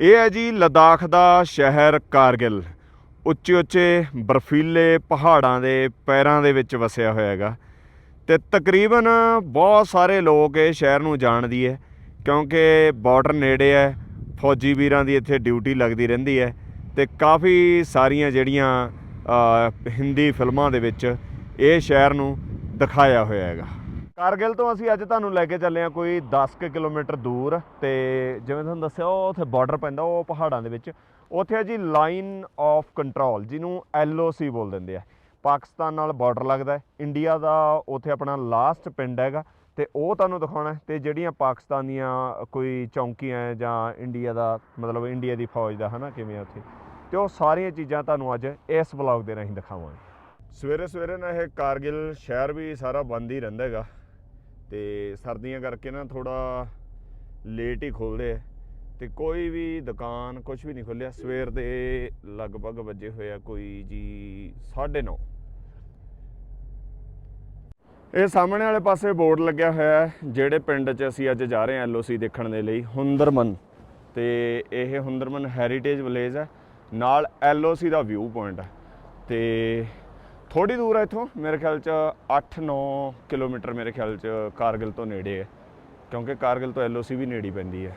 ਇਹ ਹੈ ਜੀ ਲਦਾਖ ਦਾ ਸ਼ਹਿਰ ਕਾਰਗਿਲ। ਉੱਚੇ ਉੱਚੇ ਬਰਫੀਲੇ ਪਹਾੜਾਂ ਦੇ ਪੈਰਾਂ ਦੇ ਵਿੱਚ ਵਸਿਆ ਹੋਇਆ ਹੈਗਾ। ਤੇ ਤਕਰੀਬਨ ਬਹੁਤ ਸਾਰੇ ਲੋਕ ਇਹ ਸ਼ਹਿਰ ਨੂੰ ਜਾਣਦੀ ਹੈ, ਕਿਉਂਕਿ ਬਾਰਡਰ ਨੇੜੇ ਹੈ, ਫੌਜੀ ਵੀਰਾਂ ਦੀ ਇੱਥੇ ਡਿਊਟੀ ਲੱਗਦੀ ਰਹਿੰਦੀ ਹੈ ਤੇ ਕਾਫੀ ਸਾਰੀਆਂ ਜਿਹੜੀਆਂ ਹਿੰਦੀ ਫਿਲਮਾਂ ਦੇ ਵਿੱਚ ਇਹ ਸ਼ਹਿਰ ਨੂੰ ਦਿਖਾਇਆ ਹੋਇਆ ਹੈਗਾ। ਕਾਰਗਿਲ ਤੋਂ ਅਸੀਂ ਅੱਜ ਤੁਹਾਨੂੰ ਲੈ ਕੇ ਚੱਲੇ ਹਾਂ ਕੋਈ 10 ਕੁ ਕਿਲੋਮੀਟਰ ਦੂਰ ਤੇ ਜਿਵੇਂ ਤੁਹਾਨੂੰ ਦੱਸਿਆ, ਉਹ ਉੱਥੇ ਬਾਰਡਰ ਪੈਂਦਾ, ਉਹ ਪਹਾੜਾਂ ਦੇ ਵਿੱਚ। ਉੱਥੇ ਹੈ ਜੀ ਲਾਈਨ ਆਫ ਕੰਟਰੋਲ ਜਿਹਨੂੰ ਐਲਓਸੀ ਬੋਲ ਦਿੰਦੇ ਆ। ਪਾਕਿਸਤਾਨ ਨਾਲ ਬਾਰਡਰ ਲੱਗਦਾ ਹੈ। ਇੰਡੀਆ ਦਾ ਉੱਥੇ ਆਪਣਾ ਲਾਸਟ ਪਿੰਡ ਹੈਗਾ ਤੇ ਉਹ ਤੁਹਾਨੂੰ ਦਿਖਾਉਣਾ ਹੈ। ਤੇ ਜਿਹੜੀਆਂ ਪਾਕਿਸਤਾਨ ਦੀਆਂ ਕੋਈ ਚੌਂਕੀਆਂ ਜਾਂ ਇੰਡੀਆ ਦਾ, ਮਤਲਬ ਇੰਡੀਆ ਦੀ ਫੌਜ ਦਾ, ਹਨਾ, ਕਿਵੇਂ ਆ ਉੱਥੇ। ਤੇ ਉਹ ਸਾਰੀਆਂ ਚੀਜ਼ਾਂ ਤੁਹਾਨੂੰ ਅੱਜ ਇਸ ਵਲੌਗ ਦੇ ਰਾਹੀਂ ਦਿਖਾਵਾਂਗੇ। ਸਵੇਰੇ ਸਵੇਰੇ ਨਾ ਇਹ ਕਾਰਗਿਲ ਸ਼ਹਿਰ ਵੀ ਸਾਰਾ ਬੰਦ ਹੀ ਰਹਿੰਦਾ ਹੈਗਾ। ਤੇ ਸਰਦੀਆਂ ਕਰਕੇ ਨਾ ਥੋੜਾ ਲੇਟ ਹੀ ਖੁੱਲਦੇ ਆ। ਤੇ ਕੋਈ ਵੀ ਦੁਕਾਨ ਕੁਝ ਵੀ ਨਹੀਂ ਖੁੱਲਿਆ ਸਵੇਰ ਦੇ ਲਗਭਗ ਵੱਜੇ ਹੋਏ ਆ ਕੋਈ ਜੀ 9:30 ਇਹ ਸਾਹਮਣੇ ਵਾਲੇ ਪਾਸੇ ਬੋਰਡ ਲੱਗਿਆ ਹੋਇਆ ਹੈ, ਜਿਹੜੇ ਪਿੰਡ 'ਚ ਅਸੀਂ ਅੱਜ ਜਾ ਰਹੇ ਹਾਂ ਐਲਓਸੀ ਦੇਖਣ ਦੇ ਲਈ, ਹੁੰਦਰਮਨ। ਤੇ ਇਹ ਹੁੰਦਰਮਨ ਹੈਰੀਟੇਜ ਵਿਲੇਜ ਹੈ। ਨਾਲ ਐਲਓਸੀ ਦਾ ਵਿਊ ਪੁਆਇੰਟ ਹੈ। ਤੇ ਥੋੜੀ ਦੂਰ ਹੈ ਇੱਥੋਂ। ਮੇਰੇ ਖਿਆਲ 'ਚ 8-9 ਕਿਲੋਮੀਟਰ ਮੇਰੇ ਖਿਆਲ 'ਚ ਕਾਰਗਿਲ ਤੋਂ ਨੇੜੇ ਹੈ। ਕਿਉਂਕਿ ਕਾਰਗਿਲ ਤੋਂ ਐਲਓਸੀ ਵੀ ਨੇੜੇ ਹੀ ਪੈਂਦੀ ਹੈ।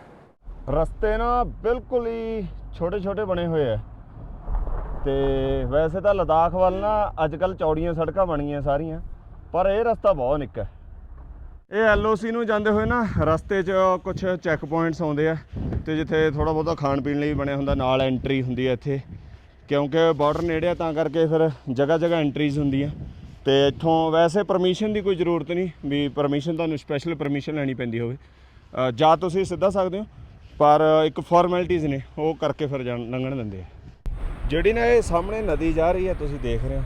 ਰਸਤੇ ਨਾ ਬਿਲਕੁਲ ਹੀ ਛੋਟੇ ਛੋਟੇ ਬਣੇ ਹੋਏ ਆ ਤੇ ਵੈਸੇ ਤਾਂ ਲਦਾਖ ਵੱਲ ਨਾ ਅੱਜ ਕੱਲ ਚੌੜੀਆਂ ਸੜਕਾਂ ਬਣੀਆਂ ਸਾਰੀਆਂ, ਪਰ ਇਹ ਰਸਤਾ ਬਹੁਤ ਨਿੱਕਾ ਹੈ। ਇਹ ਐਲਓਸੀ ਨੂੰ ਜਾਂਦੇ ਹੋਏ ਨਾ ਰਸਤੇ 'ਚ ਕੁਝ ਚੈੱਕ ਪੁਆਇੰਟਸ ਆਉਂਦੇ ਆ, ਤੇ ਜਿੱਥੇ ਥੋੜਾ ਬਹੁਤਾ ਖਾਣ ਪੀਣ ਲਈ ਬਣਿਆ ਹੁੰਦਾ, ਨਾਲ ਐਂਟਰੀ ਹੁੰਦੀ ਹੈ ਇੱਥੇ। ਕਿਉਂਕਿ ਬਾਰਡਰ ਨੇੜੇ ਆ ਤਾਂ ਕਰਕੇ ਫਿਰ ਜਗ੍ਹਾ ਜਗ੍ਹਾ ਐਂਟਰੀਜ਼ ਹੁੰਦੀਆਂ। ਤੇ ਇੱਥੋਂ ਵੈਸੇ ਪਰਮਿਸ਼ਨ ਦੀ ਕੋਈ ਜ਼ਰੂਰਤ ਨਹੀਂ ਵੀ ਪਰਮਿਸ਼ਨ ਤੁਹਾਨੂੰ ਸਪੈਸ਼ਲ ਪਰਮਿਸ਼ਨ ਲੈਣੀ ਪੈਂਦੀ ਹੋਵੇ। ਜਾਂ ਤੁਸੀਂ ਸਿੱਧਾ ਸਕਦੇ ਹੋ ਪਰ ਇੱਕ ਫਾਰਮੈਲਿਟੀਜ਼ ਨੇ ਉਹ ਕਰਕੇ ਫਿਰ ਜਾਣ- ਲੰਘਣ ਦਿੰਦੇ ਆ। ਜਿਹੜੀ ਨਾ ਇਹ ਸਾਹਮਣੇ ਨਦੀ ਜਾ ਰਹੀ ਹੈ ਤੁਸੀਂ ਦੇਖ ਰਹੇ ਹੋ।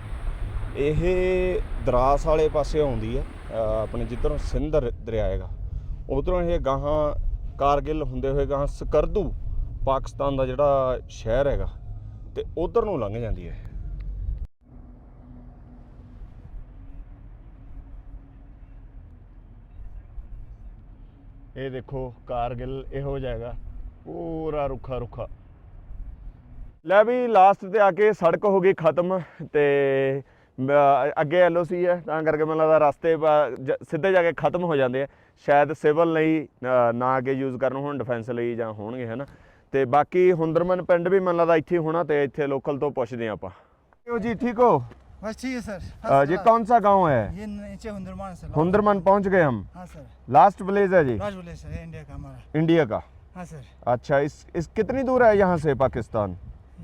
ਇਹ ਦਰਾਸ ਵਾਲੇ ਪਾਸੇ ਆਉਂਦੀ ਹੈ ਅ, ਆਪਣੇ ਜਿੱਧਰੋਂ ਸਿੰਧ ਦਰਿਆ ਹੈਗਾ। ਉਧਰੋਂ ਇਹ ਗਾਹਾਂ ਕਾਰਗਿਲ ਹੁੰਦੇ ਹੋਏ ਗਾਹਾਂ ਸਕਰਦੂ ਪਾਕਿਸਤਾਨ ਦਾ ਜਿਹੜਾ ਸ਼ਹਿਰ ਹੈਗਾ। ਤੇ ਉਧਰ ਨੂੰ ਲੰਘ ਜਾਂਦੀ ਹੈ ਇਹ। ਦੇਖੋ ਕਾਰਗਿਲ ਇਹੋ ਜਾਏਗਾ ਪੂਰਾ ਰੁੱਖਾ ਰੁੱਖਾ। ਲੈ ਵੀ ਲਾਸਟ ਤੇ ਆ ਕੇ ਸੜਕ ਹੋ ਗਈ ਖਤਮ ਤੇ ਮ- ਅੱਗੇ ਐਲਓਸੀ ਹੈ ਤਾਂ ਕਰਕੇ ਮੈਨੂੰ ਲੱਗਦਾ ਰਸਤੇ ਸਿੱਧੇ ਜਾ ਕੇ ਖਤਮ ਹੋ ਜਾਂਦੇ ਆ। ਸ਼ਾਇਦ ਸਿਵਲ ਲਈ ਅ, ਨਾ ਕੇ ਯੂਜ਼ ਕਰਨ ਹੁਣ ਡਿਫੈਂਸ ਲਈ ਜਾਂ ਹੋਣਗੇ ਹਨਾ? ਤੇ ਬਾਕੀ ਹੁੰਦਰਮਨ ਪਿੰਡ ਵੀ ਮੈਨੂੰ ਲੱਗਦਾ ਇੱਥੇ ਹੀ ਹੋਣਾ ਤੇ ਇੱਥੇ ਲੋਕਲ ਤੋਂ ਪੁੱਛਦੇ ਆ ਆਪਾਂ ਹੋ ਜੀ ਠੀਕ ਹੋ बस ठीक है सर अ, ये कौन सा गांव है ये नीचे हुंदरमान सर हुंदरमन पहुंच गए हम हाँ सर लास्ट विलेज है जी राजबुले सर है इंडिया का हमारा इंडिया का हाँ सर अच्छा इस इस कितनी दूर है यहाँ से पाकिस्तान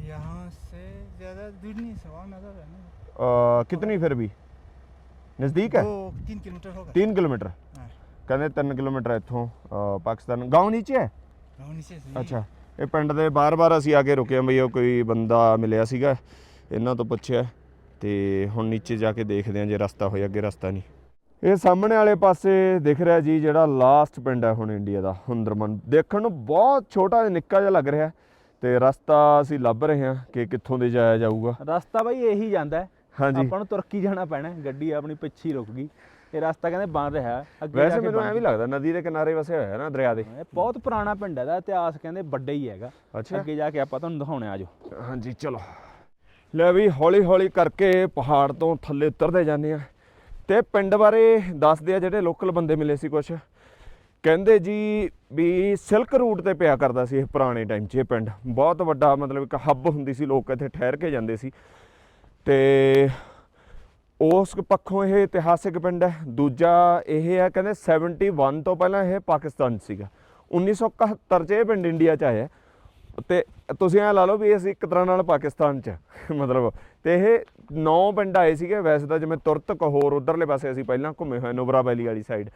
यहाँ से ज़्यादा दूर नहीं सवा नजर है ना ਅ, ਕਿਤਨੀ ਫਿਰ ਵੀ ਨਜ਼ਦੀਕ ਹੈ दो तीन किलोमीटर होगा 3 किलोमीटर हाँ ਕਹਿੰਦੇ 3 ਕਿਲੋਮੀਟਰ ਇੱਥੋਂ ਅ, ਪਾਕਿਸਤਾਨ ਗਾਉਂ ਨੀਚੇ ਹੈ गाँव नीचे से ਅੱਛਾ ਇਹ ਪਿੰਡ ਦੇ ਬਾਰ-ਬਾਰ ਅਸੀਂ ਆ ਕੇ ਰੁਕੇ ਬਈ ਉਹ ਕੋਈ ਬੰਦਾ ਮਿਲਿਆ ਸੀਗਾ ਇਹਨਾਂ ਤੋਂ ਪੁੱਛਿਆ ਤੇ ਹੁਣ ਨੀਚੇ ਜਾ ਕੇ ਦੇਖਦੇ ਹਾਂ ਜੇ ਰਸਤਾ ਹੋਇਆ ਅੱਗੇ ਰਸਤਾ ਨਹੀਂ। ਇਹ ਸਾਹਮਣੇ ਵਾਲੇ ਪਾਸੇ ਦਿਖ ਰਿਹਾ ਜੀ ਜਿਹੜਾ ਲਾਸਟ ਪਿੰਡ ਹੈ ਹੁਣ ਇੰਡੀਆ ਦਾ ਹੁੰਦਰਮਨ। ਦੇਖਣ ਨੂੰ ਬਹੁਤ ਛੋਟਾ ਜਿਹਾ ਨਿੱਕਾ ਜਿਹਾ ਲੱਗ ਰਿਹਾ ਤੇ ਰਸਤਾ ਅਸੀਂ ਲੱਭ ਰਹੇ ਹਾਂ ਕਿ ਕਿੱਥੋਂ ਦੇ ਜਾਇਆ ਜਾਊਗਾ। ਰਸਤਾ ਬਾਈ ਇਹੀ ਜਾਂਦਾ ਹੈ। ਹਾਂਜੀ। ਆਪਾਂ ਨੂੰ ਤੁਰਕੀ ਜਾਣਾ ਪੈਣਾ ਹੈ। ਗੱਡੀ ਆਪਣੀ ਪਿੱਛੇ ਹੀ ਰੁਕ ਗਈ। ਇਹ ਰਸਤਾ ਕਹਿੰਦੇ ਬਣ ਰਿਹਾ ਹੈ, ਅੱਗੇ ਜਾ ਵੈਸੇ ਕੇ ਮੈਨੂੰ ਐਂ ਵੀ ਲੱਗਦਾ ਨਦੀ ਦੇ ਕਿਨਾਰੇ ਵਸਿਆ ਹੋਇਆ ਨਾ ਦਰਿਆ ਦੇ। ਇਹ ਬਹੁਤ ਪੁਰਾਣਾ ਪਿੰਡ ਹੈ ਦਾ ਇਤਿਹਾਸ ਕਹਿੰਦੇ ਵੱਡਾ ਹੀ ਹੈਗਾ। ਅੱਛਾ। ਅੱਗੇ ਜਾ ਕੇ ਆਪਾਂ ਤੁਹਾਨੂੰ ਦਿਖਾਉਣੇ ਆਜੋ। ਹਾਂਜੀ ਚਲੋ। ਲੈ ਵੀ ਹੌਲੀ ਹੌਲੀ ਕਰਕੇ ਪਹਾੜ ਤੋਂ ਥੱਲੇ ਉਤਰਦੇ ਜਾਂਦੇ ਆ। ਤੇ ਪਿੰਡ ਬਾਰੇ ਦੱਸਦੇ ਆ ਜਿਹੜੇ ਲੋਕਲ ਬੰਦੇ ਮਿਲੇ ਸੀ ਕੁਝ ਕਹਿੰਦੇ ਜੀ ਵੀ ਸਿਲਕ ਰੂਟ ਤੇ ਪਿਆ ਕਰਦਾ ਸੀ ਇਹ ਪੁਰਾਣੇ ਟਾਈਮ 'ਚ ਇਹ ਪਿੰਡ। ਬਹੁਤ ਵੱਡਾ ਮਤਲਬ ਇੱਕ ਹੱਬ ਹੁੰਦੀ ਸੀ ਲੋਕ ਇੱਥੇ ਠਹਿਰ ਕੇ ਜਾਂਦੇ ਸੀ। ਤੇ ਉਸ ਪੱਖੋਂ ਇਹ ਇਤਿਹਾਸਿਕ ਪਿੰਡ ਹੈ। ਦੂਜਾ ਇਹ ਹੈ, ਕਹਿੰਦੇ 71 ਤੋਂ ਪਹਿਲਾਂ ਇਹ ਪਾਕਿਸਤਾਨ 'ਚ ਸੀਗਾ 1971 'ਚ ਇਹ ਪਿੰਡ ਇੰਡੀਆ 'ਚ ਆਇਆ। ਤੇ ਤੁਸੀਂ ਐ ਲਾ ਲਓ ਵੀ ਅਸੀਂ ਇੱਕ ਤਰ੍ਹਾਂ ਨਾਲ ਪਾਕਿਸਤਾਨ 'ਚ, ਮਤਲਬ। ਤੇ ਇਹ ਨੌ ਪਿੰਡ ਆਏ ਸੀਗੇ। ਵੈਸੇ ਤਾਂ ਜਿਵੇਂ ਤੁਰਤ ਕਹੋਰ ਉਧਰਲੇ ਪਾਸੇ ਅਸੀਂ ਪਹਿਲਾਂ ਘੁੰਮੇ ਹੋਏ ਨੋਬਰਾ ਵੈਲੀ ਵਾਲੀ ਸਾਈਡ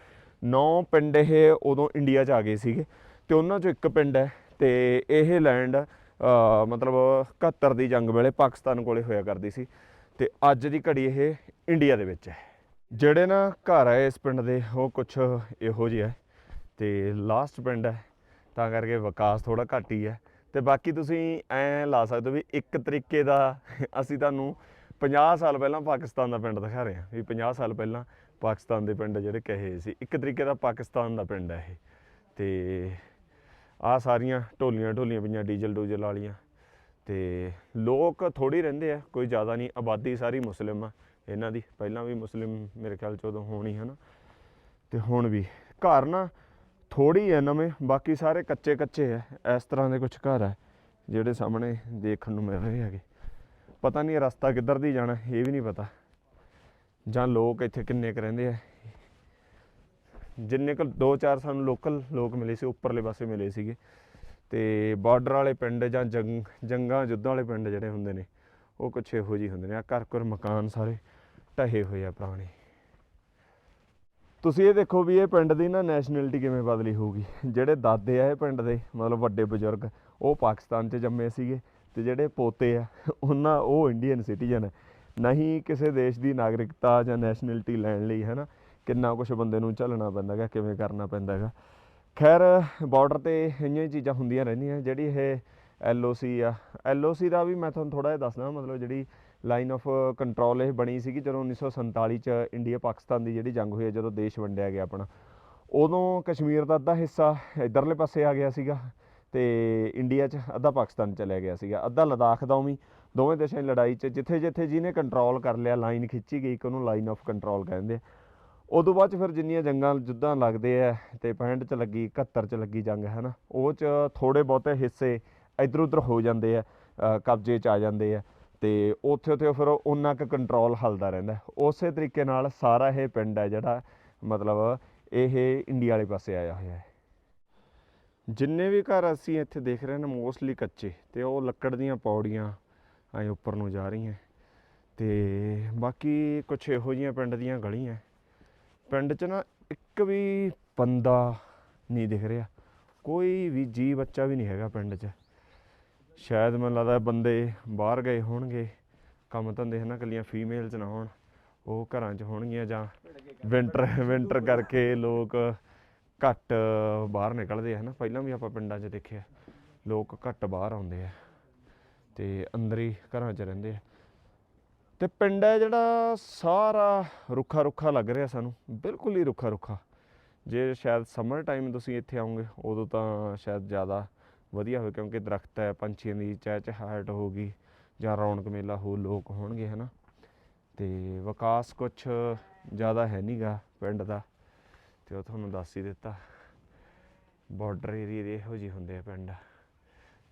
ਨੌ ਪਿੰਡ ਇਹ ਉਦੋਂ ਇੰਡੀਆ 'ਚ ਆ ਗਏ ਸੀਗੇ। ਤੇ ਉਹਨਾਂ 'ਚੋਂ ਇੱਕ ਪਿੰਡ ਹੈ ਤੇ ਇਹ ਲੈਂਡ ਮਤਲਬ 71 ਦੀ ਜੰਗ ਵੇਲੇ ਪਾਕਿਸਤਾਨ ਕੋਲੇ ਹੋਇਆ ਕਰਦੀ ਸੀ। ਤੇ ਅੱਜ ਦੀ ਘੜੀ ਇਹ ਇੰਡੀਆ ਦੇ ਵਿੱਚ ਹੈ। ਜਿਹੜੇ ਨਾ ਘਰ ਆਏ ਇਸ ਪਿੰਡ ਦੇ, ਉਹ ਕੁਝ ਇਹੋ ਜਿਹੇ ਹੈ ਤੇ ਲਾਸਟ ਪਿੰਡ ਹੈ, ਤਾਂ ਕਰਕੇ ਵਿਕਾਸ ਥੋੜਾ ਘੱਟ ਹੀ ਹੈ। ਤੇ ਬਾਕੀ ਤੁਸੀਂ ਐਂ ਲਾ ਸਕਦੇ ਹੋ ਵੀ ਇੱਕ ਤਰੀਕੇ ਦਾ ਅਸੀਂ ਤੁਹਾਨੂੰ 50 ਸਾਲ ਪਹਿਲਾਂ ਪਾਕਿਸਤਾਨ ਦਾ ਪਿੰਡ ਦਿਖਾ ਰਹੇ ਹਾਂ। ਵੀ 50 ਸਾਲ ਪਹਿਲਾਂ ਪਾਕਿਸਤਾਨ ਦੇ ਪਿੰਡ ਜਿਹੜੇ ਕਹੇ ਸੀ। ਇੱਕ ਤਰੀਕੇ ਦਾ ਪਾਕਿਸਤਾਨ ਦਾ ਪਿੰਡ ਹੈ ਇਹ। ਤੇ ਆ ਸਾਰੀਆਂ ਢੋਲੀਆਂ ਢੋਲੀਆਂ ਪਈਆਂ ਡੀਜ਼ਲ ਡੂਜ਼ਲ ਵਾਲੀਆਂ। ਤੇ ਲੋਕ ਥੋੜੀ ਰਹਿੰਦੇ ਆ, ਕੋਈ ਜ਼ਿਆਦਾ ਨਹੀਂ, ਆਬਾਦੀ ਸਾਰੀ ਮੁਸਲਿਮ ਆ, ਇਹਨਾਂ ਦੀ, ਪਹਿਲਾਂ ਵੀ ਮੁਸਲਿਮ ਮੇਰੇ ਖਿਆਲ ਚ ਉਦੋਂ ਹੋਣੀ ਹੈ ਨਾ ਤੇ ਹੁਣ ਵੀ, ਘਰ ਨਾ ਥੋੜੀ ਹੈ ਨਵੇਂ, ਬਾਕੀ ਸਾਰੇ ਕੱਚੇ ਕੱਚੇ ਆ, ਇਸ ਤਰ੍ਹਾਂ ਦੇ ਕੁਝ ਘਰ ਆ, ਜਿਹੜੇ ਸਾਹਮਣੇ ਦੇਖਣ ਨੂੰ ਮਿਲ ਰਹੇ ਹੈਗੇ। ਪਤਾ ਨਹੀਂ ਰਸਤਾ ਕਿੱਧਰ ਦੀ ਜਾਣਾ, ਇਹ ਵੀ ਨਹੀਂ ਪਤਾ। ਜਾਂ ਲੋਕ ਇੱਥੇ ਕਿੰਨੇ ਕੁ ਰਹਿੰਦੇ ਆ। ਜਿੰਨੇ ਕੁ ਦੋ ਚਾਰ ਸਾਨੂੰ ਲੋਕਲ ਲੋਕ ਮਿਲੇ ਸੀ, ਉੱਪਰਲੇ ਪਾਸੇ ਮਿਲੇ ਸੀਗੇ। ਤੇ ਬਾਰਡਰ ਵਾਲੇ ਪਿੰਡ ਜਾਂ ਜੰਗ, ਜੰਗਾਂ ਯੁੱਧਾਂ ਵਾਲੇ ਪਿੰਡ ਜਿਹੜੇ ਹੁੰਦੇ ਨੇ, ਉਹ ਕੁਛ ਇਹੋ ਜਿਹੇ ਹੁੰਦੇ ਨੇ। ਆ ਘਰ ਘਰ ਮਕਾਨ ਸਾਰੇ ਢਹੇ ਹੋਏ ਆ ਪੁਰਾਣੇ। ਤੁਸੀਂ ਇਹ ਦੇਖੋ ਵੀ ਇਹ ਪਿੰਡ ਦੀ ਨਾ ਨੈਸ਼ਨੈਲਿਟੀ ਕਿਵੇਂ ਬਦਲੀ ਹੋਊਗੀ। ਜਿਹੜੇ ਦਾਦੇ ਆ ਇਹ ਪਿੰਡ ਦੇ, ਮਤਲਬ ਵੱਡੇ ਬਜ਼ੁਰਗ, ਉਹ ਪਾਕਿਸਤਾਨ 'ਚ ਜੰਮੇ ਸੀਗੇ ਤੇ ਜਿਹੜੇ ਪੋਤੇ ਆ, ਉਹਨਾਂ, ਉਹ ਇੰਡੀਅਨ ਸਿਟੀਜ਼ਨ ਹੈ ਨਹੀਂ ਕਿਸੇ ਦੇਸ਼ ਦੀ ਨਾਗਰਿਕਤਾ ਜਾਂ ਨੈਸ਼ਨੈਲਿਟੀ ਲੈਣ ਲਈ ਹੈ ਨਾ ਕਿੰਨਾ ਕੁਝ ਬੰਦੇ ਨੂੰ ਝੱਲਣਾ ਪੈਂਦਾ ਗਾ ਕਿਵੇਂ ਕਰਨਾ ਪੈਂਦਾ ਹੈਗਾ। ਖੈਰ ਬਾਰਡਰ ਤੇ ਇਹੀਆਂ ਹੀ ਚੀਜ਼ਾਂ ਹੁੰਦੀਆਂ ਰਹਿੰਦੀਆਂ, ਜਿਹੜੀ ਇਹ ਐਲਓਸੀ ਆ। ਐਲਓਸੀ ਦਾ ਵੀ ਮੈਂ ਤੁਹਾਨੂੰ ਥੋੜਾ ਜਿਹਾ ਦੱਸਦਾ, ਮਤਲਬ ਜਿਹੜੀ ਲਾਈਨ ਆਫ ਕੰਟਰੋਲ ਇਹ ਬਣੀ ਸੀਗੀ, ਜਦੋਂ 1947 ਚ ਇੰਡੀਆ ਪਾਕਿਸਤਾਨ ਦੀ ਜਿਹੜੀ ਜੰਗ ਹੋਈ ਹੈ ਜਦੋਂ ਦੇਸ਼ ਵੰਡਿਆ ਗਿਆ ਆਪਣਾ। ਉਦੋਂ ਕਸ਼ਮੀਰ ਦਾ ਅੱਧਾ ਹਿੱਸਾ ਇਧਰਲੇ ਪਾਸੇ ਆ ਗਿਆ ਸੀਗਾ ਤੇ ਇੰਡੀਆ 'ਚ ਅੱਧਾ ਪਾਕਿਸਤਾਨ ਚਲਿਆ ਗਿਆ ਸੀਗਾ। ਅੱਧਾ ਲਦਾਖ ਦਾ ਵੀ ਦੋਵੇਂ ਦੇਸ਼ਾਂ ਦੀ ਲੜਾਈ 'ਚ ਜਿੱਥੇ ਜਿੱਥੇ ਜਿਹਨੇ ਕੰਟਰੋਲ ਕਰ ਲਿਆ ਲਾਈਨ ਖਿੱਚੀ ਗਈ, ਇੱਕ ਉਹਨੂੰ ਲਾਈਨ ਆਫ ਕੰਟਰੋਲ ਕਹਿੰਦੇ ਆ। ਉਦੋਂ ਬਾਅਦ 'ਚ ਫਿਰ ਜਿੰਨੀਆਂ ਜੰਗਾਂ ਜੁੱਧਾਂ ਲੱਗਦੇ ਆ ਤੇ 65 ਚ ਲੱਗੀ 71 ਚ ਲੱਗੀ ਜੰਗ ਹੈ ਨਾ ਉਹ 'ਚ ਥੋੜੇ ਬਹੁਤੇ ਹਿੱਸੇ ਇਧਰ ਉਧਰ ਹੋ ਜਾਂਦੇ ਆ ਕਬਜ਼ੇ 'ਚ ਆ ਜਾਂਦੇ ਆ ਤੇ ਉੱਥੇ ਉੱਥੇ ਫਿਰ ਉਹਨਾਂ ਕੁ ਕੰਟਰੋਲ ਹਲਦਾ ਰਹਿੰਦਾ। ਉਸੇ ਤਰੀਕੇ ਨਾਲ ਸਾਰਾ ਇਹ ਪਿੰਡ ਹੈ ਜਿਹੜਾ, ਮਤਲਬ ਇਹ ਇੰਡੀਆ ਵਾਲੇ ਪਾਸੇ ਆਇਆ ਹੋਇਆ ਹੈ। ਜਿੰਨੇ ਵੀ ਘਰ ਅਸੀਂ ਇੱਥੇ ਦੇਖ ਰਹੇ ਨੇ ਮੋਸਟਲੀ ਕੱਚੇ ਤੇ ਉਹ ਲੱਕੜ ਦੀਆਂ ਪੌੜੀਆਂ ਐ ਉੱਪਰ ਨੂੰ ਜਾ ਰਹੀਆਂ। ਤੇ ਬਾਕੀ ਕੁਝ ਇਹੋ ਜਿਹੀਆਂ ਪਿੰਡ ਦੀਆਂ ਗਲੀਆਂ। ਪਿੰਡ 'ਚ ਨਾ ਇੱਕ ਵੀ ਬੰਦਾ ਨਹੀਂ ਦਿਖ ਰਿਹਾ। ਕੋਈ ਵੀ ਜੀ ਬੱਚਾ ਵੀ ਨਹੀਂ ਹੈਗਾ ਪਿੰਡ 'ਚ। ਸ਼ਾਇਦ ਮੈਨੂੰ ਲੱਗਦਾ ਬੰਦੇ ਬਾਹਰ ਗਏ ਹੋਣਗੇ, ਕੰਮ ਧੰਦੇ ਹਨਾ ਕੱਲੀਆਂ ਫੀਮੇਲਸ ਨਾ ਹੋਣ। ਉਹ ਘਰਾਂ 'ਚ ਹੋਣਗੀਆਂ ਜਾਂ ਵਿੰਟਰ ਵਿੰਟਰ ਕਰਕੇ ਲੋਕ ਘੱਟ ਬਾਹਰ ਨਿਕਲਦੇ ਆ ਹਨਾ। ਪਹਿਲਾਂ ਵੀ ਆਪਾਂ ਪਿੰਡਾਂ 'ਚ ਦੇਖਿਆ, ਲੋਕ ਘੱਟ ਬਾਹਰ ਆਉਂਦੇ ਆ ਤੇ ਅੰਦਰ ਹੀ ਘਰਾਂ 'ਚ ਰਹਿੰਦੇ ਆ। ਤੇ ਪਿੰਡ ਹੈ ਜਿਹੜਾ ਸਾਰਾ ਰੁੱਖਾ ਰੁੱਖਾ ਲੱਗ ਰਿਹਾ ਸਾਨੂੰ, ਬਿਲਕੁਲ ਹੀ ਰੁੱਖਾ ਰੁੱਖਾ। ਜੇ ਸ਼ਾਇਦ ਸਮਰ ਟਾਈਮ ਤੁਸੀਂ ਇੱਥੇ ਆਉਂਗੇ, ਉਦੋਂ ਤਾਂ ਸ਼ਾਇਦ ਜ਼ਿਆਦਾ ਵਧੀਆ ਹੋਵੇ, ਕਿਉਂਕਿ ਦਰਖਤ ਹੈ, ਪੰਛੀਆਂ ਦੀ ਚਹਿਚਹਾਟ ਹੋਊਗੀ ਜਾਂ ਰੌਣਕ ਮੇਲਾ ਹੋ, ਲੋਕ ਹੋਣਗੇ ਹਨਾ ਤੇ ਵਿਕਾਸ ਕੁਛ ਜ਼ਿਆਦਾ ਹੈ ਨਹੀਂਗਾ ਪਿੰਡ ਦਾ, ਤੇ ਉਹ ਤੁਹਾਨੂੰ ਦੱਸ ਹੀ ਦਿੱਤਾ। ਬਾਰਡਰ ਏਰੀਏ ਦੇ ਇਹੋ ਜਿਹੇ ਹੁੰਦੇ ਆ ਪਿੰਡ।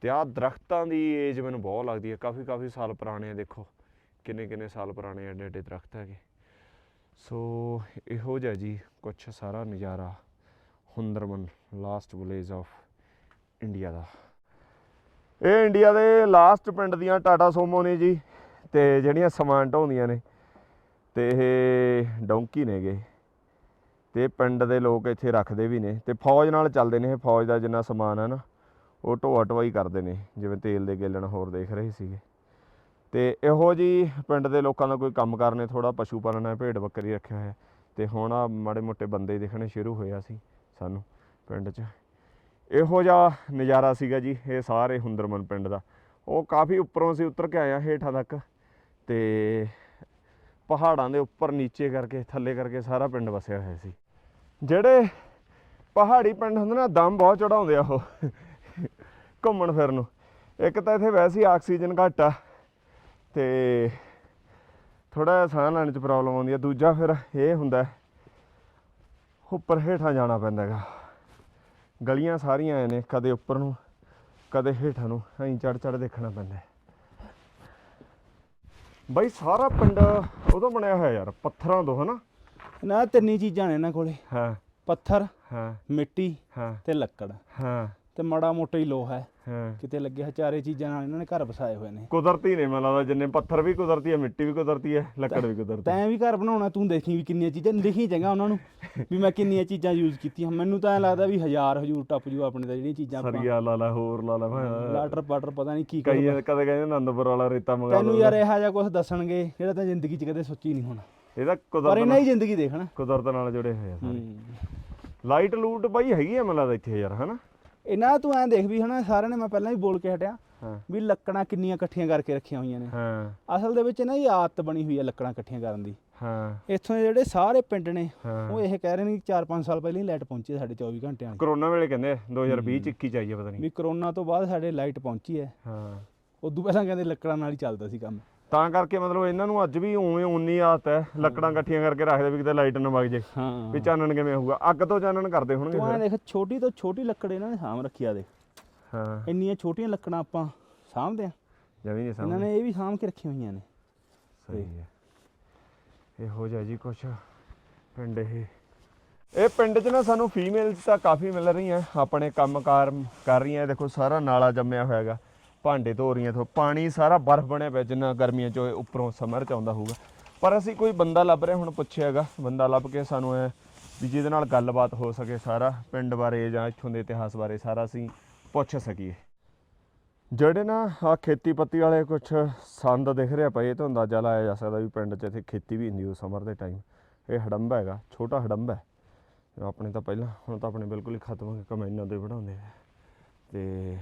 ਤੇ ਆਹ ਦਰਖਤਾਂ ਦੀ ਏਜ ਮੈਨੂੰ ਬਹੁਤ ਲੱਗਦੀ ਹੈ ਕਾਫੀ ਕਾਫੀ ਸਾਲ ਪੁਰਾਣੇ ਆ, ਦੇਖੋ। ਕਿੰਨੇ ਕਿੰਨੇ ਸਾਲ ਪੁਰਾਣੇ ਐਡੇ ਐਡੇ ਦਰਖਤ ਹੈਗੇ। ਸੋ ਇਹੋ ਜਿਹਾ ਜੀ ਕੁਛ ਸਾਰਾ ਨਜ਼ਾਰਾ ਹੁੰਦਰਮਨ ਲਾਸਟ ਵਿਲੇਜ ਆਫ ਇੰਡੀਆ ਦਾ। ਇਹ ਇੰਡੀਆ ਦੇ ਲਾਸਟ ਪਿੰਡ ਦੀਆਂ ਟਾਟਾ ਸੋਮੋ ਨੇ ਜੀ ਤੇ ਜਿਹੜੀਆਂ ਸਮਾਨ ਢੋਂਦੀਆਂ ਨੇ ਤੇ ਇਹ ਡੌਂਕੀ ਨੇਗੇ। ਤੇ ਪਿੰਡ ਦੇ ਲੋਕ ਇੱਥੇ ਰੱਖਦੇ ਵੀ ਨੇ ਤੇ ਫੌਜ ਨਾਲ ਚੱਲਦੇ ਨੇ ਇਹ ਫੌਜ ਦਾ ਜਿੰਨਾ ਸਮਾਨ ਹੈ ਨਾ, ਉਹ ਢੋਆ ਢਵਾਈ ਕਰਦੇ ਨੇ, ਜਿਵੇਂ ਤੇਲ ਦੇ ਗੇਲਣ ਹੋਰ ਦੇਖ ਰਹੇ ਸੀਗੇ। ਤੇ ਇਹੋ ਜੀ ਪਿੰਡ ਦੇ ਲੋਕਾਂ ਦਾ ਕੋਈ ਕੰਮ ਕਰਨੇ ਥੋੜਾ ਪਸ਼ੂ ਪਾਲਣ ਹੈ ਭੇਡ ਬੱਕਰੀ ਰੱਖਿਆ ਹੋਇਆ। ਤੇ ਹੁਣ ਆ ਮਾੜੇ ਮੋਟੇ ਬੰਦੇ ਦਿਖਣੇ ਸ਼ੁਰੂ ਹੋਇਆ ਸੀ ਸਾਨੂੰ ਪਿੰਡ 'ਚ। ਇਹੋ ਜਿਹਾ ਨਜ਼ਾਰਾ ਸੀਗਾ ਜੀ, ਇਹ ਸਾਰੇ ਹੁੰਦਰਮਨ ਪਿੰਡ ਦਾ। ਉਹ ਕਾਫੀ ਉੱਪਰੋਂ ਸੀ ਉਤਰ ਕੇ ਆਇਆ ਹੇਠਾਂ ਤੱਕ ਤੇ ਪਹਾੜਾਂ ਦੇ ਉੱਪਰ ਨੀਚੇ ਕਰਕੇ, ਥੱਲੇ ਕਰਕੇ ਸਾਰਾ ਪਿੰਡ ਵਸਿਆ ਹੋਇਆ ਸੀ। ਜਿਹੜੇ ਪਹਾੜੀ ਪਿੰਡ ਹੁੰਦੇ ਨਾ ਦਮ ਬਹੁਤ ਚੜਾਉਂਦੇ ਆ ਉਹ ਘੁੰਮਣ ਫਿਰਨ ਨੂੰ। ਇੱਕ ਤਾਂ ਇੱਥੇ ਵੈਸੇ ਹੀ ਆਕਸੀਜਨ ਘੱਟ ਆ। ਤੇ ਥੋੜਾ ਜਿਹਾ ਸਾਹ ਲੈਣ 'ਚ ਪ੍ਰੋਬਲਮ ਆਉਂਦੀ ਆ। ਦੂਜਾ ਫਿਰ ਇਹ ਹੁੰਦਾ ਹੈ, ਉੱਪਰ ਹੇਠਾਂ ਜਾਣਾ ਪੈਂਦਾ ਹੈਗਾ। ਗਲੀਆਂ ਸਾਰੀਆਂ ਐ ਨੇ ਕਦੇ ਉੱਪਰ ਨੂੰ ਕਦੇ ਹੇਠਾਂ ਨੂੰ ਐਂ ਚੜ ਚੜ ਦੇਖਣਾ ਪੈਂਦਾ ਹੈ। ਬਾਈ ਸਾਰਾ ਪਿੰਡ ਉਦੋਂ ਬਣਿਆ ਹੋਇਆ ਯਾਰ ਪੱਥਰਾਂ ਤੋਂ ਹਨਾ? ਨਾ ਤਿੰਨੀ ਚੀਜ਼ਾਂ ਨੇ ਇਹਨਾਂ ਕੋਲੇ। ਹਾਂ। ਪੱਥਰ ਹਾਂ। ਮਿੱਟੀ ਹਾਂ। ਤੇ ਲੱਕੜ ਹਾਂ। ਤੇ ਮੜਾ ਮੋਟਾ ਹੀ ਲੋਹਾ ਹੈ। ਹਾਂ। ਕਿਤੇ ਲੱਗੇ ਹਜ਼ਾਰੇ ਚੀਜ਼ਾਂ ਨਾਲ ਇਹਨਾਂ ਨੇ ਘਰ ਵਸਾਏ ਹੋਏ ਨੇ। ਕੁਦਰਤੀ ਨੇ ਮੈਨੂੰ ਲੱਗਦਾ ਜਿੰਨੇ ਪੱਥਰ ਵੀ ਕੁਦਰਤੀ ਹੈ ਮਿੱਟੀ ਵੀ ਕੁਦਰਤੀ ਹੈ ਲੱਕੜ ਵੀ ਕੁਦਰਤੀ। ਤੈਂ ਵੀ ਘਰ ਬਣਾਉਣਾ ਤੂੰ ਦੇਖੀ ਵੀ ਕਿੰਨੀਆਂ ਚੀਜ਼ਾਂ ਲਿਖੀ ਚੰਗਾ ਉਹਨਾਂ ਨੂੰ ਵੀ ਮੈਂ ਕਿੰਨੀਆਂ ਚੀਜ਼ਾਂ ਯੂਜ਼ ਕੀਤੀਆਂ। ਮੈਨੂੰ ਤਾਂ ਐਂ ਲੱਗਦਾ ਵੀ ਹਜ਼ਾਰ ਹਜ਼ੂਰ ਟੱਪ ਜੂ ਆਪਣੇ ਦਾ ਜਿਹੜੀਆਂ ਚੀਜ਼ਾਂ ਸਰੀਆ ਲਾ ਲਾ ਹੋਰ ਲਾ ਲਾ ਲਾਟਰ ਪਾਟਰ ਪਤਾ ਨਹੀਂ ਕੀ ਕਈ ਕਦੇ ਕਹਿੰਦੇ ਆਨੰਦਪੁਰ ਵਾਲਾ ਰੇਤਾ ਮੰਗਾ ਤੈਨੂੰ ਯਾਰ ਇਹੋ ਜਿਹਾ ਕੁਝ ਦੱਸਣਗੇ ਜਿਹੜਾ ਤਾਂ ਜ਼ਿੰਦਗੀ 'ਚ ਕਦੇ ਸੋਚੀ ਨਹੀਂ ਹੋਣਾ। ਇਹਦਾ ਪਰ ਕੁਦਰਤ ਇਹਨਾਂ ਨਾਲ ਹੀ ਜ਼ਿੰਦਗੀ ਦੇਖਣਾ ਕੁਦਰਤ ਨਾਲ ਜੁੜੇ ਹੋਏ ਆ ਸਾਰੇ। ਹੂੰ। ਲਾਈਟ ਲੂਟ ਬਾਈ ਹੈਗੀ ਆ ਮੈਨੂੰ ਲੱਗਦਾ ਇੱਥੇ ਯਾਰ ਹਨਾ? ਇਹਨਾਂ ਤੂੰ ਐਂ ਦੇਖ ਵੀ ਹਨਾ ਸਾਰਿਆਂ ਨੇ ਮੈਂ ਪਹਿਲਾਂ ਵੀ ਬੋਲ ਕੇ ਹਟਿਆ ਹਾਂ। ਵੀ ਲੱਕੜਾਂ ਕਿੰਨੀਆਂ ਇਕੱਠੀਆਂ ਕਰਕੇ ਰੱਖੀਆਂ ਹੋਈਆਂ ਨੇ। ਹਾਂ। ਅਸਲ ਦੇ ਵਿੱਚ ਨਾ ਇਹ ਆਦਤ ਬਣੀ ਹੋਈ ਹੈ ਲੱਕੜਾਂ ਇਕੱਠੀਆਂ ਕਰਨ ਦੀ। ਹਾਂ। ਇੱਥੋਂ ਦੇ ਜਿਹੜੇ ਸਾਰੇ ਪਿੰਡ ਨੇ ਹਾਂ। ਉਹ ਇਹ ਕਹਿ ਰਹੇ ਨੇ ਕਿ 4-5 ਸਾਲ ਪਹਿਲਾਂ ਹੀ ਲਾਈਟ ਪਹੁੰਚੀ ਹੈ ਸਾਡੇ 24 ਘੰਟਿਆਂ ਦੀ। ਕਰੋਨਾ ਵੇਲੇ ਕਹਿੰਦੇ ਆ, 2020 ਚ 21 ਚ ਆਈ ਹੈ ਪਤਾ ਨਹੀਂ ਵੀ ਕਰੋਨਾ ਤੋਂ ਬਾਅਦ ਸਾਡੇ ਲਾਈਟ ਪਹੁੰਚੀ ਹੈ। ਹਾਂ। ਉਦੋਂ ਪਹਿਲਾਂ ਕਹਿੰਦੇ ਲੱਕੜਾਂ ਨਾਲ ਹੀ ਚੱਲਦਾ ਸੀ ਕੰਮ। ਤਾਂ ਕਰਕੇ ਮਤਲਬ ਇਹਨਾਂ ਨੂੰ ਅੱਜ ਵੀ ਉਵੇਂ ਉਨੀ ਆਦਤ ਹੈ ਲੱਕੜਾਂ ਇਕੱਠੀਆਂ ਕਰਕੇ ਰੱਖਦੇ ਵੀ ਕਿਤੇ ਲਾਈਟ ਨਾ ਵਗ ਜੇ ਹਾਂ। ਵੀ ਚਾਨਣ ਕਿਵੇਂ ਹੋਊਗਾ? ਅੱਗ ਤੋਂ ਚਾਨਣ ਕਰਦੇ ਹੋਣਗੇ ਤੂੰ ਦੇਖ ਛੋਟੀ ਤੋਂ ਛੋਟੀ ਲੱਕੜ ਇਹਨਾਂ ਨੇ ਸਾਂਭ ਰੱਖੀ ਆ ਦੇਖ। ਹਾਂ। ਇੰਨੀਆਂ ਛੋਟੀਆਂ ਲੱਕੜਾਂ ਆਪਾਂ ਸਾਂਭਦੇ ਆ। ਜਮੀ ਨਹੀਂ ਇਹਨਾਂ ਸਮਝ ਨੇ ਇਹ ਵੀ ਸਾਂਭ ਕੇ ਰੱਖੀਆਂ ਹੋਈਆਂ ਨੇ। ਸਹੀ ਹੈ। ਇਹੋ ਜਿਹਾ ਜੀ ਕੁਛ ਪਿੰਡ ਇਹ। ਇਹ ਪਿੰਡ 'ਚ ਨਾ ਸਾਨੂੰ ਫੀਮੇਲਸ ਤਾਂ ਕਾਫੀ ਮਿਲ ਰਹੀਆਂ ਆਪਣੇ ਕੰਮਕਾਰ ਕਰ ਰਹੀਆਂ। ਦੇਖੋ ਸਾਰਾ ਨਾਲਾ ਜੰਮਿਆ ਹੋਇਆ ਹੈਗਾ ਭਾਂਡੇ ਧੋ ਰਹੀਆਂ ਤੋਂ ਪਾਣੀ ਸਾਰਾ ਬਰਫ਼ ਬਣਿਆ ਪਿਆ, ਜਿੰਨਾ ਗਰਮੀਆਂ 'ਚ ਉੱਪਰੋਂ ਸਮਰ 'ਚ ਆਉਂਦਾ ਹੋਊਗਾ। ਪਰ ਅਸੀਂ ਕੋਈ ਬੰਦਾ ਲੱਭ ਰਹੇ ਹੁਣ ਪੁੱਛਿਆ ਹੈਗਾ, ਬੰਦਾ ਲੱਭ ਕੇ ਸਾਨੂੰ ਇਹ ਵੀ ਜਿਹਦੇ ਨਾਲ ਗੱਲਬਾਤ ਹੋ ਸਕੇ ਸਾਰਾ ਪਿੰਡ ਬਾਰੇ ਜਾਂ ਇੱਥੋਂ ਦੇ ਇਤਿਹਾਸ ਬਾਰੇ ਸਾਰਾ ਅਸੀਂ ਪੁੱਛ ਸਕੀਏ। ਜਿਹੜੇ ਨਾ ਆ ਖੇਤੀਪੱਤੀ ਵਾਲੇ ਕੁਝ ਸੰਦ ਦਿਖ ਰਿਹਾ ਪਏ ਇਹ ਤੋਂ ਅੰਦਾਜ਼ਾ ਲਾਇਆ ਜਾ ਸਕਦਾ ਵੀ ਪਿੰਡ 'ਚ ਇੱਥੇ ਖੇਤੀ ਵੀ ਹੁੰਦੀ ਉਹ ਸਮਰ ਦੇ ਟਾਈਮ ਇਹ ਹੜੰਬਾ ਹੈਗਾ, ਛੋਟਾ ਹੜੰਬਾ। ਹੈ ਆਪਣੇ ਤਾਂ ਪਹਿਲਾਂ, ਹੁਣ ਤਾਂ ਆਪਣੇ ਬਿਲਕੁਲ ਹੀ ਖਤਮ ਹੋ ਗਏ ਕਮੈਨਾਂ ਦੇ ਬਣਾਉਂਦੇ ਆ। ਤੇ